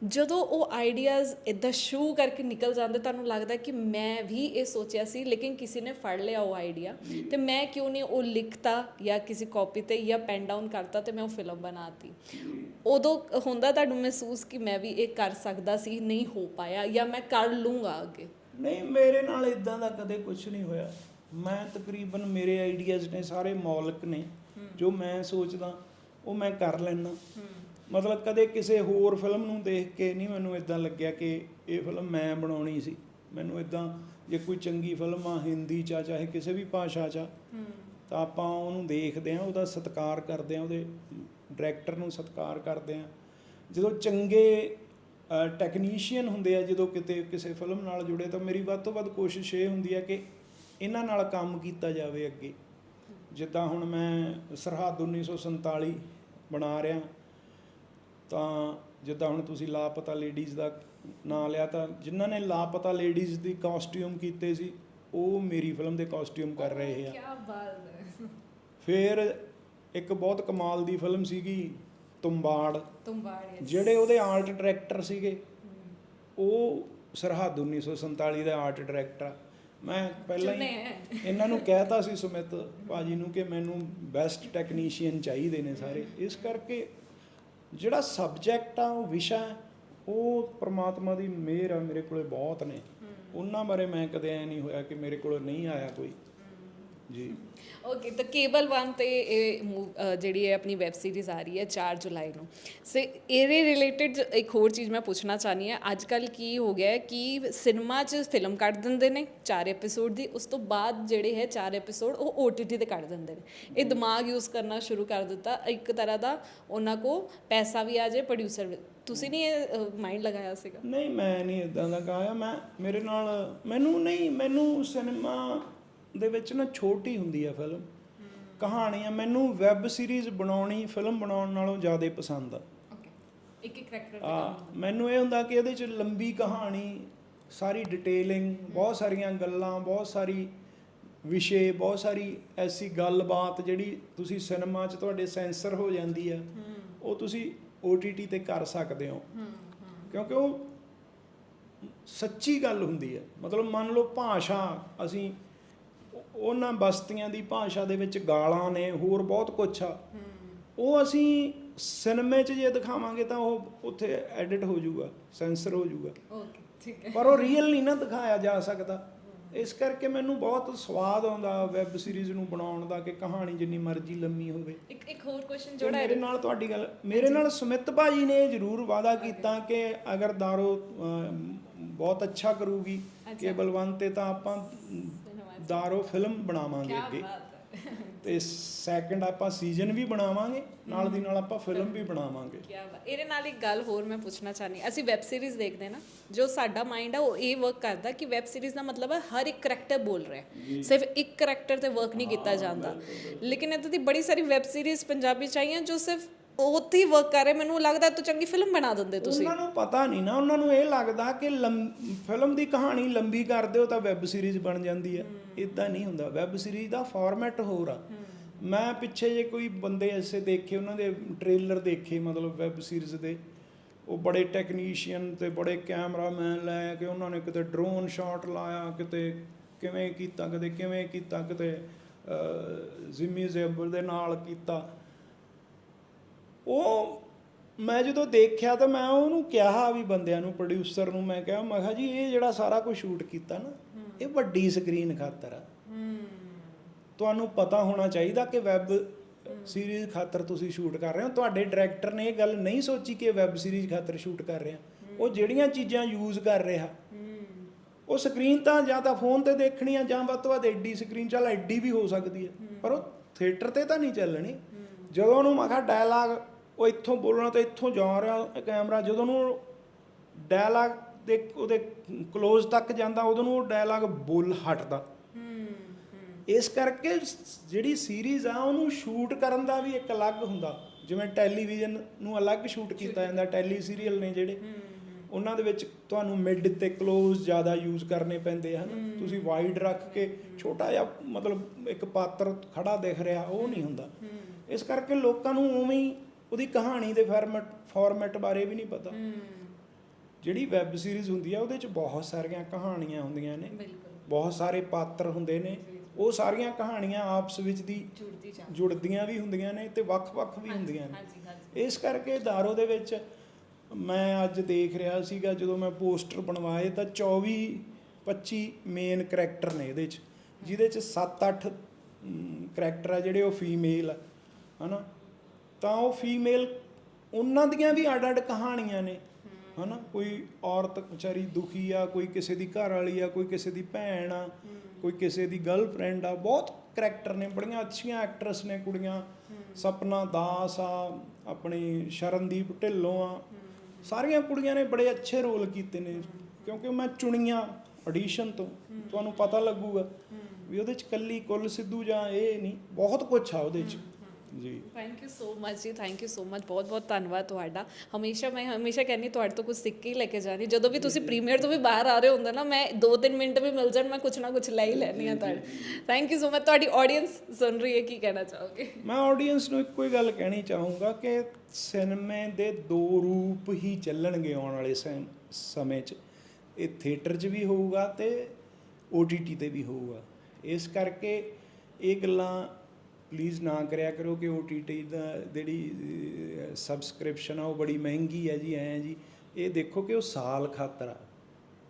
ਜਦੋਂ ਉਹ ਆਈਡੀਆਜ਼ ਇਦਾਂ ਸ਼ੂ ਕਰਕੇ ਨਿਕਲ ਜਾਂਦੇ ਤੁਹਾਨੂੰ ਲੱਗਦਾ ਕਿ ਮੈਂ ਵੀ ਇਹ ਸੋਚਿਆ ਸੀ ਲੇਕਿਨ ਕਿਸੇ ਨੇ ਫੜ ਲਿਆ ਉਹ ਆਈਡੀਆ ਤੇ ਮੈਂ ਕਿਉਂ ਨਹੀਂ ਉਹ ਲਿਖਤਾ ਜਾਂ ਕਿਸੇ ਕਾਪੀ ਤੇ ਜਾਂ ਪੈਨ ਡਾਊਨ ਕਰਤਾ ਤੇ ਮੈਂ ਉਹ ਫਿਲਮ ਬਣਾਤੀ। ਉਦੋਂ ਹੁੰਦਾ ਤੁਹਾਨੂੰ ਮਹਿਸੂਸ ਕਿ ਮੈਂ ਵੀ ਇਹ ਕਰ ਸਕਦਾ ਸੀ ਨਹੀਂ ਹੋ ਪਾਇਆ ਜਾਂ ਮੈਂ ਕਰ ਲੂੰਗਾ ਅੱਗੇ। ਨਹੀਂ ਮੇਰੇ ਨਾਲ ਇਦਾਂ ਦਾ ਕਦੇ ਕੁਝ ਨਹੀਂ ਹੋਇਆ। ਮੈਂ ਤਕਰੀਬਨ ਮੇਰੇ ਆਈਡੀਆਜ਼ ਨੇ ਸਾਰੇ ਮੌਲਿਕ ਨੇ ਜੋ ਮੈਂ ਸੋਚਦਾ ਉਹ ਮੈਂ ਕਰ ਲੈਣਾ ਮਤਲਬ ਕਦੇ ਕਿਸੇ ਹੋਰ ਫਿਲਮ ਨੂੰ ਦੇਖ ਕੇ ਨਹੀਂ ਮੈਨੂੰ ਇਦਾਂ ਲੱਗਿਆ ਕਿ ਇਹ ਫਿਲਮ ਮੈਂ ਬਣਾਉਣੀ ਸੀ। ਮੈਨੂੰ ਇਦਾਂ ਜੇ ਕੋਈ ਚੰਗੀ ਫਿਲਮ ਆ ਹਿੰਦੀ ਚ ਚਾਹੇ ਕਿਸੇ ਵੀ ਭਾਸ਼ਾ ਚ ਤਾਂ ਆਪਾਂ ਉਹਨੂੰ ਦੇਖਦੇ ਆ ਉਹਦਾ ਸਤਿਕਾਰ ਕਰਦੇ ਆ ਉਹਦੇ ਡਾਇਰੈਕਟਰ ਨੂੰ ਸਤਿਕਾਰ ਕਰਦੇ ਆ ਜਦੋਂ ਚੰਗੇ ਟੈਕਨੀਸ਼ੀਅਨ ਹੁੰਦੇ ਆ ਜਦੋਂ ਕਿਤੇ ਕਿਸੇ ਫਿਲਮ ਨਾਲ ਜੁੜੇ ਤਾਂ ਮੇਰੀ ਵੱਧ ਤੋਂ ਵੱਧ ਕੋਸ਼ਿਸ਼ ਇਹ ਹੁੰਦੀ ਹੈ ਕਿ ਇਹਨਾਂ ਨਾਲ ਕੰਮ ਕੀਤਾ ਜਾਵੇ ਅੱਗੇ। ਜਿੱਦਾਂ ਹੁਣ ਮੈਂ ਸਰਹੱਦ 1947 ਬਣਾ ਰਿਹਾ ਤਾਂ ਜਿੱਦਾਂ ਹੁਣ ਤੁਸੀਂ ਲਾਪਤਾ ਲੇਡੀਜ਼ ਦਾ ਨਾਂ ਲਿਆ ਤਾਂ ਜਿਨ੍ਹਾਂ ਨੇ ਲਾਪਤਾ ਲੇਡੀਜ਼ ਦੀ ਕਾਸਟਿਊਮ ਕੀਤੇ ਸੀ ਉਹ ਮੇਰੀ ਫਿਲਮ ਦੇ ਕਾਸਟਿਊਮ ਕਰ ਰਹੇ ਆ। ਕੀ ਬਾਤ ਹੈ। ਫਿਰ ਇੱਕ ਬਹੁਤ ਕਮਾਲ ਦੀ ਫਿਲਮ ਸੀਗੀ ਤੁੰਬਾੜ। ਤੁੰਬਾੜੀ ਜਿਹੜੇ ਉਹਦੇ ਆਰਟ ਡਾਇਰੈਕਟਰ ਸੀਗੇ ਉਹ ਸਰਹੱਦ 1947 ਦੇ ਆਰਟ ਡਾਇਰੈਕਟਰ ਮੈਂ ਪਹਿਲਾਂ ਹੀ। ਇਹਨਾਂ ਨੂੰ ਕਹਿਤਾ ਸੀ ਸੁਮਿਤ ਭਾਜੀ ਨੂੰ ਕਿ ਮੈਨੂੰ ਬੈਸਟ ਟੈਕਨੀਸ਼ੀਅਨ ਚਾਹੀਦੇ ਨੇ ਸਾਰੇ। ਇਸ ਕਰਕੇ ਜਿਹੜਾ ਸਬਜੈਕਟ ਆ ਉਹ ਵਿਸ਼ਾ ਉਹ ਪ੍ਰਮਾਤਮਾ ਦੀ ਮਿਹਰ ਆ ਮੇਰੇ ਕੋਲੇ ਬਹੁਤ ਨੇ। ਉਹਨਾਂ ਬਾਰੇ ਮੈਂ ਕਦੇ ਐ ਨਹੀਂ ਹੋਇਆ ਕਿ ਮੇਰੇ ਕੋਲ ਨਹੀਂ ਆਇਆ ਕੋਈ। ਜੀ। ਓਕੇ ਤਾਂ ਕੇਬਲ 1 ਤੇ ਇਹ ਮੂ- ਜਿਹੜੀ ਹੈ ਆਪਣੀ ਵੈਬ ਸੀਰੀਜ਼ ਆ ਰਹੀ ਹੈ 4 ਜੁਲਾਈ ਨੂੰ। ਸੇ ਇਹਦੇ ਰਿਲੇਟਡ ਇੱਕ ਹੋਰ ਚੀਜ਼ ਮੈਂ ਪੁੱਛਣਾ ਚਾਹਨੀ ਹੈ ਅੱਜ ਕੱਲ ਕੀ ਹੋ ਗਿਆ ਹੈ ਕਿ ਸਿਨੇਮਾ 'ਚ ਫਿਲਮ ਕੱਢ ਦਿੰਦੇ ਨੇ 4 ਐਪੀਸੋਡ ਦੀ ਉਸ ਤੋਂ ਬਾਅਦ ਜਿਹੜੇ ਹੈ 4 ਐਪੀਸੋਡ ਉਹ OTT ਤੇ ਕੱਢ ਦਿੰਦੇ ਨੇ। ਇਹ ਦਿਮਾਗ ਯੂਜ਼ ਕਰਨਾ ਸ਼ੁਰੂ ਕਰ ਦਿੱਤਾ ਇੱਕ ਤਰ੍ਹਾਂ ਦਾ ਉਹਨਾਂ ਕੋ ਪੈਸਾ ਵੀ ਆ ਜਾਏ ਪ੍ਰੋਡਿਊਸਰ ਤੁਸੀਂ ਨਹੀਂ ਇਹ ਮਾਈਂਡ ਲਗਾਇਆ ਸੀਗਾ? ਨਹੀਂ ਮੈਂ ਨਹੀਂ ਇਦਾਂ ਦਾ ਗਾਇਆ ਮੈਂ ਮੇਰੇ ਨਾਲ ਮੈਨੂੰ ਨਹੀਂ ਮੈਨੂੰ ਸਿਨੇਮਾ ਦੇ ਵਿੱਚ ਨਾ ਛੋਟੀ ਹੁੰਦੀ ਆ ਫਿਲਮ ਕਹਾਣੀਆਂ ਮੈਨੂੰ ਵੈਬ ਸੀਰੀਜ਼ ਬਣਾਉਣੀ ਫਿਲਮ ਬਣਾਉਣ ਨਾਲੋਂ ਜ਼ਿਆਦਾ ਪਸੰਦ ਆ। ਓਕੇ ਇੱਕ ਇੱਕ ਕਰੈਕਟਰ ਆ ਮੈਨੂੰ ਇਹ ਹੁੰਦਾ ਕਿ ਇਹਦੇ ਚ ਲੰਬੀ ਕਹਾਣੀ ਸਾਰੀ ਡਿਟੇਲਿੰਗ ਬਹੁਤ ਸਾਰੀਆਂ ਗੱਲਾਂ ਬਹੁਤ ਸਾਰੀ ਵਿਸ਼ੇ ਬਹੁਤ ਸਾਰੀ ਐਸੀ ਗੱਲਬਾਤ ਜਿਹੜੀ ਤੁਸੀਂ ਸਿਨੇਮਾ 'ਚ ਤੁਹਾਡੇ ਸੈਂਸਰ ਹੋ ਜਾਂਦੀ ਆ ਉਹ ਤੁਸੀਂ OTT ਤੇ ਕਰ ਸਕਦੇ ਹੋ। ਕਿਉਂਕਿ ਉਹ ਸੱਚੀ ਗੱਲ ਹੁੰਦੀ ਹੈ ਮਤਲਬ ਮੰਨ ਲਓ ਭਾਸ਼ਾ ਅਸੀਂ ਉਹਨਾਂ ਬਸਤੀਆਂ ਦੀ ਭਾਸ਼ਾ ਦੇ ਵਿੱਚ ਗਾਲਾਂ ਨੇ ਹੋਰ ਬਹੁਤ ਕੁਝ ਆ। ਉਹ ਅਸੀਂ ਸਿਨੇਮੇ 'ਚ ਜੇ ਦਿਖਾਵਾਂਗੇ ਤਾਂ ਉਹ ਉੱਥੇ ਐਡਿਟ ਹੋ ਜਾਊਗਾ ਸੈਂਸਰ ਹੋ ਜਾਊਗਾ। ਓਕੇ ਠੀਕ ਹੈ। ਪਰ ਉਹ ਰੀਅਲ ਨਹੀਂ ਨਾ ਦਿਖਾਇਆ ਜਾ ਸਕਦਾ। ਇਸ ਕਰਕੇ ਮੈਨੂੰ ਬਹੁਤ ਸਵਾਦ ਆਉਂਦਾ ਵੈਬ ਸੀਰੀਜ਼ ਨੂੰ ਬਣਾਉਣ ਦਾ ਕਿ ਕਹਾਣੀ ਜਿੰਨੀ ਮਰਜ਼ੀ ਲੰਮੀ ਹੋਵੇ। ਇੱਕ ਇੱਕ ਹੋਰ ਕੁਐਸਚਨ ਜੋੜਾ ਮੇਰੇ ਨਾਲ ਤੁਹਾਡੀ ਗੱਲ ਮੇਰੇ ਨਾਲ ਸੁਮਿਤ ਭਾਜੀ ਨੇ ਜ਼ਰੂਰ ਵਾਅਦਾ ਕੀਤਾ ਕਿ ਅਗਰ ਦਾਰੋ ਬਹੁਤ ਅੱਛਾ ਕਰੂਗੀ ਕੇਬਲ ਵਨ ਤੇ ਤਾਂ ਆਪਾਂ ਦਾਰੋ ਫਿਲਮ ਬਣਾਵਾਂਗੇ ਅੱਗੇ। ਤੇ ਸੈਕੰਡ ਆਪਾਂ ਸੀਜ਼ਨ ਵੀ ਬਣਾਵਾਂਗੇ ਨਾਲ ਦੀ ਨਾਲ ਆਪਾਂ ਫਿਲਮ ਵੀ ਬਣਾਵਾਂਗੇ। ਕੀ ਬਾਤ। ਇਹਦੇ ਨਾਲ ਇੱਕ ਗੱਲ ਹੋਰ ਮੈਂ ਪੁੱਛਣਾ ਚਾਹਨੀ ਅਸੀਂ ਵੈਬ ਸੀਰੀਜ਼ ਦੇਖਦੇ ਨਾ ਜੋ ਸਾਡਾ ਮਾਈਂਡ ਆ ਉਹ ਇਹ ਵਰਕ ਕਰਦਾ ਕਿ ਵੈਬ ਸੀਰੀਜ਼ ਦਾ ਮਤਲਬ ਹੈ ਹਰ ਇੱਕ ਕਰੈਕਟਰ ਬੋਲ ਰਿਹਾ ਸਿਰਫ ਇੱਕ ਕਰੈਕਟਰ ਤੇ ਵਰਕ ਨਹੀਂ ਕੀਤਾ ਜਾਂਦਾ। ਲੇਕਿਨ ਇੱਦਾਂ ਦੀ ਬੜੀ ਸਾਰੀ ਵੈਬ ਸੀਰੀਜ਼ ਪੰਜਾਬੀ ਚ ਆਈਆਂ ਜੋ ਸਿਰਫ ਉੱਥੇ ਹੀ ਵਰਕ ਕਰ ਰਹੇ ਮੈਨੂੰ ਲੱਗਦਾ ਤੂੰ ਚੰਗੀ ਫਿਲਮ ਬਣਾ ਦਿੰਦੇ ਤੁਸੀਂ। ਉਹਨਾਂ ਨੂੰ ਪਤਾ ਨਹੀਂ ਨਾ ਉਹਨਾਂ ਨੂੰ ਇਹ ਲੱਗਦਾ ਕਿ ਫਿਲਮ ਦੀ ਕਹਾਣੀ ਲੰਬੀ ਕਰ ਦਿਓ ਤਾਂ ਵੈਬ ਸੀਰੀਜ਼ ਬਣ ਜਾਂਦੀ ਹੈ। ਇਦਾਂ ਨਹੀਂ ਹੁੰਦਾ ਵੈਬ ਸੀਰੀਜ਼ ਦਾ ਫਾਰਮੈਟ ਹੋਰ ਆ। ਮੈਂ ਪਿੱਛੇ ਜੇ ਕੋਈ ਬੰਦੇ ਐਸੇ ਦੇਖੇ ਉਹਨਾਂ ਦੇ ਟ੍ਰੇਲਰ ਦੇਖੇ ਮਤਲਬ ਵੈਬ ਸੀਰੀਜ਼ ਦੇ। ਉਹ ਬੜੇ ਟੈਕਨੀਸ਼ੀਅਨ ਤੇ ਬੜੇ ਕੈਮਰਾਮੈਨ ਲੈ ਕੇ ਉਹਨਾਂ ਨੇ ਕਿਤੇ ਡਰੋਨ ਸ਼ਾਟ ਲਾਇਆ ਕਿਤੇ ਕਿਵੇਂ ਕੀਤਾ ਕਿਤੇ ਕਿਵੇਂ ਕੀਤਾ ਕਿਤੇ ਜ਼ਿਮੀ ਜ਼ੇਬਰ ਦੇ ਨਾਲ ਕੀਤਾ। ਉਹ ਮੈਂ ਜਦੋਂ ਦੇਖਿਆ ਤਾਂ ਮੈਂ ਉਹਨੂੰ ਕਿਹਾ ਵੀ ਬੰਦਿਆਂ ਨੂੰ ਪ੍ਰੋਡਿਊਸਰ ਨੂੰ ਮੈਂ ਕਿਹਾ ਮੈਂ ਕਿਹਾ ਜੀ ਇਹ ਜਿਹੜਾ ਸਾਰਾ ਕੁਝ ਸ਼ੂਟ ਕੀਤਾ ਨਾ ਇਹ ਵੱਡੀ ਸਕਰੀਨ ਖਾਤਰ ਆ। ਤੁਹਾਨੂੰ ਪਤਾ ਹੋਣਾ ਚਾਹੀਦਾ ਕਿ ਵੈਬ ਸੀਰੀਜ਼ ਖਾਤਰ ਤੁਸੀਂ ਸ਼ੂਟ ਕਰ ਰਹੇ ਹੋ। ਤੁਹਾਡੇ ਡਾਇਰੈਕਟਰ ਨੇ ਇਹ ਗੱਲ ਨਹੀਂ ਸੋਚੀ ਕਿ ਵੈਬ ਸੀਰੀਜ਼ ਖਾਤਰ ਸ਼ੂਟ ਕਰ ਰਿਹਾ। ਉਹ ਜਿਹੜੀਆਂ ਚੀਜ਼ਾਂ ਯੂਜ਼ ਕਰ ਰਿਹਾ। ਉਹ ਸਕਰੀਨ ਤਾਂ ਜਾਂ ਤਾਂ ਫੋਨ ਤੇ ਦੇਖਣੀ ਆ ਜਾਂ ਵੱਧ ਤੋਂ ਵੱਧ ਐਡੀ ਸਕਰੀਨ ਚੱਲ ਐਡੀ ਵੀ ਹੋ ਸਕਦੀ ਹੈ। ਪਰ ਉਹ ਥੀਏਟਰ ਤੇ ਤਾਂ ਨਹੀਂ ਚੱਲਣੀ। ਜਦੋਂ ਉਹਨੂੰ ਮੈਂ ਕਿਹਾ ਡਾਇਲਾਗ ਉਹ ਇੱਥੋਂ ਬੋਲਣਾ ਤਾਂ ਇੱਥੋਂ ਜਾ ਰਿਹਾ ਕੈਮਰਾ ਜਦੋਂ ਨੂੰ ਡਾਇਲੌਗ ਦੇ ਉਹਦੇ ক্লোਜ਼ ਤੱਕ ਜਾਂਦਾ ਉਦੋਂ ਉਹ ਡਾਇਲੌਗ ਬੋਲ ਹਟਦਾ। ਇਸ ਕਰਕੇ ਜਿਹੜੀ ਸੀਰੀਜ਼ ਆ ਉਹਨੂੰ ਸ਼ੂਟ ਕਰਨ ਦਾ ਵੀ ਇੱਕ ਅਲੱਗ ਹੁੰਦਾ। ਜਿਵੇਂ ਟੈਲੀਵਿਜ਼ਨ ਨੂੰ ਅਲੱਗ ਸ਼ੂਟ ਕੀਤਾ ਜਾਂਦਾ ਟੈਲੀ ਸੀਰੀਅਲ ਨੇ ਜਿਹੜੇ। ਉਹਨਾਂ ਦੇ ਵਿੱਚ ਤੁਹਾਨੂੰ ਮਿਡ ਤੇ ক্লোਜ਼ ਜ਼ਿਆਦਾ ਯੂਜ਼ ਕਰਨੇ ਪੈਂਦੇ ਹਨ? ਤੁਸੀਂ ਵਾਈਡ ਰੱਖ ਕੇ ਛੋਟਾ ਜਿਹਾ ਮਤਲਬ ਇੱਕ ਪਾਤਰ ਖੜਾ ਦਿਖ ਰਿਹਾ ਉਹ ਨਹੀਂ ਹੁੰਦਾ। ਇਸ ਕਰਕੇ ਲੋਕਾਂ ਨੂੰ ਉਵੇਂ ਹੀ ਉਹਦੀ ਕਹਾਣੀ ਦੇ ਫਾਰਮੈਟ ਫਾਰਮੈਟ ਬਾਰੇ ਵੀ ਨਹੀਂ ਪਤਾ। ਜਿਹੜੀ ਵੈਬ ਸੀਰੀਜ਼ ਹੁੰਦੀ ਆ ਉਹਦੇ ਚ ਬਹੁਤ ਸਾਰੀਆਂ ਕਹਾਣੀਆਂ ਹੁੰਦੀਆਂ ਨੇ। ਬਹੁਤ ਸਾਰੇ ਪਾਤਰ ਹੁੰਦੇ ਨੇ। ਉਹ ਸਾਰੀਆਂ ਕਹਾਣੀਆਂ ਆਪਸ ਵਿੱਚ ਦੀ ਜੁੜਦੀਆਂ ਵੀ ਹੁੰਦੀਆਂ ਨੇ ਤੇ ਵੱਖ-ਵੱਖ ਵੀ ਹੁੰਦੀਆਂ ਨੇ। ਇਸ ਕਰਕੇ ਦਾਰੋ ਦੇ ਵਿੱਚ ਮੈਂ ਅੱਜ ਦੇਖ ਰਿਹਾ ਸੀਗਾ ਜਦੋਂ ਮੈਂ ਪੋਸਟਰ ਬਣਵਾਏ ਤਾਂ 24 25 ਮੇਨ ਕਰੈਕਟਰ ਨੇ ਇਹਦੇ 'ਚ ਜਿਹਦੇ 'ਚ 7-8 ਕਰੈਕਟਰ ਆ ਜਿਹੜੇ ਉਹ ਫੀਮੇਲ ਆ ਹਨਾ? ਤਾਂ ਉਹ ਫੀਮੇਲ ਉਹਨਾਂ ਦੀਆਂ ਵੀ ਅੱਡ-ਅੱਡ ਕਹਾਣੀਆਂ ਨੇ। ਹਨਾ? ਕੋਈ ਔਰਤ ਵਿਚਾਰੀ ਦੁਖੀ ਆ, ਕੋਈ ਕਿਸੇ ਦੀ ਘਰ ਵਾਲੀ ਆ, ਕੋਈ ਕਿਸੇ ਦੀ ਭੈਣ ਆ, ਕੋਈ ਕਿਸੇ ਦੀ ਗਰਲਫ੍ਰੈਂਡ ਆ। ਬਹੁਤ ਕਰੈਕਟਰ ਨੇ, ਬੜੀਆਂ ਅੱਛੀਆਂ ਐਕਟਰਸ ਨੇ ਕੁੜੀਆਂ। ਸਪਨਾ ਦਾਸ ਆ, ਆਪਣੀ ਸ਼ਰਨਦੀਪ ਢਿੱਲੋਂ ਆ। ਸਾਰੀਆਂ ਕੁੜੀਆਂ ਨੇ ਬੜੇ ਅੱਛੇ ਰੋਲ ਕੀਤੇ ਨੇ, ਕਿਉਂਕਿ ਮੈਂ ਚੁਣੀਆਂ ਆਡੀਸ਼ਨ ਤੋਂ। ਤੁਹਾਨੂੰ ਪਤਾ ਲੱਗੂਗਾ ਵੀ ਉਹਦੇ ਚ ਕੱਲੀ ਕੁੱਲ ਸਿੱਧੂ ਜਾਂ ਇਹ ਨਹੀਂ, ਬਹੁਤ ਕੁਝ ਆ ਉਹਦੇ ਚ। ਜੀ। ਥੈਂਕ ਯੂ ਸੋ ਮਚ ਜੀ ਥੈਂਕ ਯੂ ਸੋ ਮਚ ਬਹੁਤ ਬਹੁਤ ਧੰਨਵਾਦ ਤੁਹਾਡਾ। ਹਮੇਸ਼ਾ ਮੈਂ ਹਮੇਸ਼ਾ ਕਹਿੰਨੀ ਤੁਹਾਡੇ ਤੋਂ ਕੁਝ ਸਿੱਕੇ ਹੀ ਲੈ ਕੇ ਜਾਣੀ। ਜਦੋਂ ਵੀ ਤੁਸੀਂ ਪ੍ਰੀਮੀਅਰ ਤੋਂ ਵੀ ਬਾਹਰ ਆ ਰਹੇ ਹੁੰਦਾ ਨਾ ਮੈਂ 2-3 ਮਿੰਟ ਵੀ ਮਿਲ ਜਾਣ ਮੈਂ ਕੁਝ ਨਾ ਕੁਝ ਲੈ ਹੀ ਲੈਣੀ ਆ ਤੁਹਾਡੇ। ਥੈਂਕ ਯੂ ਸੋ ਮਚ ਤੁਹਾਡੀ ਆਡੀਅנס ਸੁਣ ਰਹੀ ਹੈ ਕੀ ਕਹਿਣਾ ਚਾਹੋਗੇ? ਮੈਂ ਆਡੀਅנס ਨੂੰ ਇੱਕੋ ਹੀ ਗੱਲ ਕਹਿਣੀ ਚਾਹੂੰਗਾ ਕਿ ਸਿਨੇਮੇ ਦੇ ਦੋ ਰੂਪ ਹੀ ਚੱਲਣਗੇ ਆਉਣ ਵਾਲੇ ਸਮੇਂ 'ਚ। ਇਹ ਥੀਏਟਰ 'ਚ ਵੀ ਹੋਊਗਾ ਤੇ OTT ਤੇ ਵੀ ਹੋਊਗਾ। ਇਸ ਕਰਕੇ ਇਹ ਗੱਲਾਂ ਪਲੀਜ਼ ਨਾ ਕਰਿਆ ਕਰੋ ਕਿ OTT ਦਾ ਜਿਹੜੀ ਸਬਸਕ੍ਰਿਪਸ਼ਨ ਆ, ਉਹ ਬੜੀ ਮਹਿੰਗੀ ਹੈ ਜੀ, ਐ ਜੀ। ਇਹ ਦੇਖੋ ਕਿ ਉਹ ਸਾਲ ਖਾਤਰ ਆ।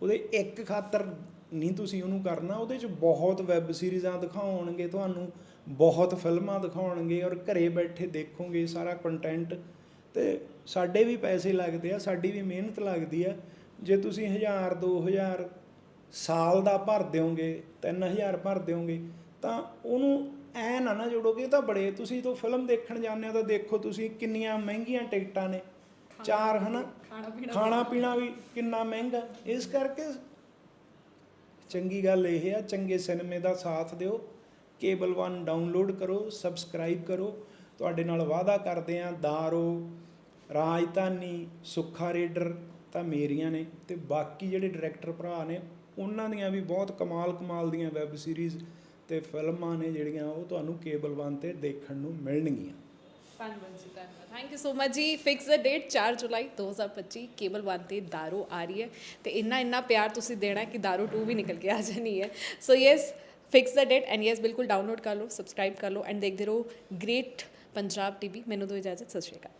ਉਹਦੇ ਇੱਕ ਖਾਤਰ ਨਹੀਂ ਤੁਸੀਂ ਉਹਨੂੰ ਕਰਨਾ, ਉਹਦੇ ਚ ਬਹੁਤ ਵੈਬ ਸੀਰੀਜ਼ਾਂ ਦਿਖਾਉਣਗੇ ਤੁਹਾਨੂੰ, ਬਹੁਤ ਫਿਲਮਾਂ ਦਿਖਾਉਣਗੇ ਔਰ ਘਰੇ ਬੈਠੇ ਦੇਖੋਗੇ ਸਾਰਾ ਕੰਟੈਂਟ ਤੇ ਸਾਡੇ ਵੀ ਪੈਸੇ ਲੱਗਦੇ ਆ, ਸਾਡੀ ਵੀ ਮਿਹਨਤ ਲੱਗਦੀ ਆ। ਜੇ ਤੁਸੀਂ 1000 2000 ਸਾਲ ਦਾ ਭਰ ਦਿਓਗੇ 3000 ਭਰ ਦਿਓਗੇ, ਤਾਂ ਉਹਨੂੰ ਐ ਨਾ ਨਾ ਜੋੜੋਗੇ ਤਾਂ ਬੜੇ ਤੁਸੀਂ ਤੋਂ ਫਿਲਮ ਦੇਖਣ ਜਾਂਦੇ ਹੋ ਤਾਂ ਦੇਖੋ ਤੁਸੀਂ ਕਿੰਨੀਆਂ ਮਹਿੰਗੀਆਂ ਟਿਕਟਾਂ ਨੇ। ਚਾਰ ਹਨਾ? ਖਾਣਾ ਪੀਣਾ ਖਾਣਾ ਪੀਣਾ ਵੀ ਕਿੰਨਾ ਮਹਿੰਗਾ। ਇਸ ਕਰਕੇ ਚੰਗੀ ਗੱਲ ਇਹ ਆ ਚੰਗੇ ਸਿਨੇਮੇ ਦਾ ਸਾਥ ਦਿਓ। ਕੇਬਲ 1 ਡਾਊਨਲੋਡ ਕਰੋ ਸਬਸਕ੍ਰਾਈਬ ਕਰੋ। ਤੁਹਾਡੇ ਨਾਲ ਵਾਅਦਾ ਕਰਦੇ ਆ ਦਾਰੋ ਰਾਜਧਾਨੀ ਸੁੱਖਾ ਰੇਡਰ ਤਾਂ ਮੇਰੀਆਂ ਨੇ ਤੇ ਬਾਕੀ ਜਿਹੜੇ ਡਾਇਰੈਕਟਰ ਭਰਾ ਨੇ ਉਹਨਾਂ ਦੀਆਂ ਵੀ ਬਹੁਤ ਕਮਾਲ ਕਮਾਲ ਦੀਆਂ ਵੈਬ ਸੀਰੀਜ਼ ਤੇ ਫਿਲਮਾਂ ਨੇ ਜਿਹੜੀਆਂ ਉਹ ਤੁਹਾਨੂੰ ਕੇਬਲ 1 ਤੇ ਦੇਖਣ ਨੂੰ ਮਿਲਣਗੀਆਂ। ਧੰਨਵਾਦ ਜੀ, ਧੰਨਵਾਦ। ਥੈਂਕ ਯੂ ਸੋ ਮਚ ਜੀ। Fix the date 4 July 2025 cable 1 ਤੇ ਦਾਰੂ ਆ ਰਹੀ ਹੈ। ਤੇ ਇੰਨਾ ਇੰਨਾ ਪਿਆਰ ਤੁਸੀਂ ਦੇਣਾ ਕਿ ਦਾਰੂ 2 ਵੀ ਨਿਕਲ ਕੇ ਆ ਜਾਣੀ ਹੈ। So yes fix the date and yes ਬਿਲਕੁਲ ਡਾਊਨਲੋਡ ਕਰ ਲਓ ਸਬਸਕ੍ਰਾਈਬ ਕਰ ਲਓ ਐਂਡ ਦੇਖਦੇ ਰਹੋ ਗ੍ਰੇਟ ਪੰਜਾਬ ਟੀਵੀ ਮੈਨੂੰ ਦੋ ਇਜਾਜ਼ਤ, ਸਤਿ ਸ਼੍ਰੀ ਅਕਾਲ।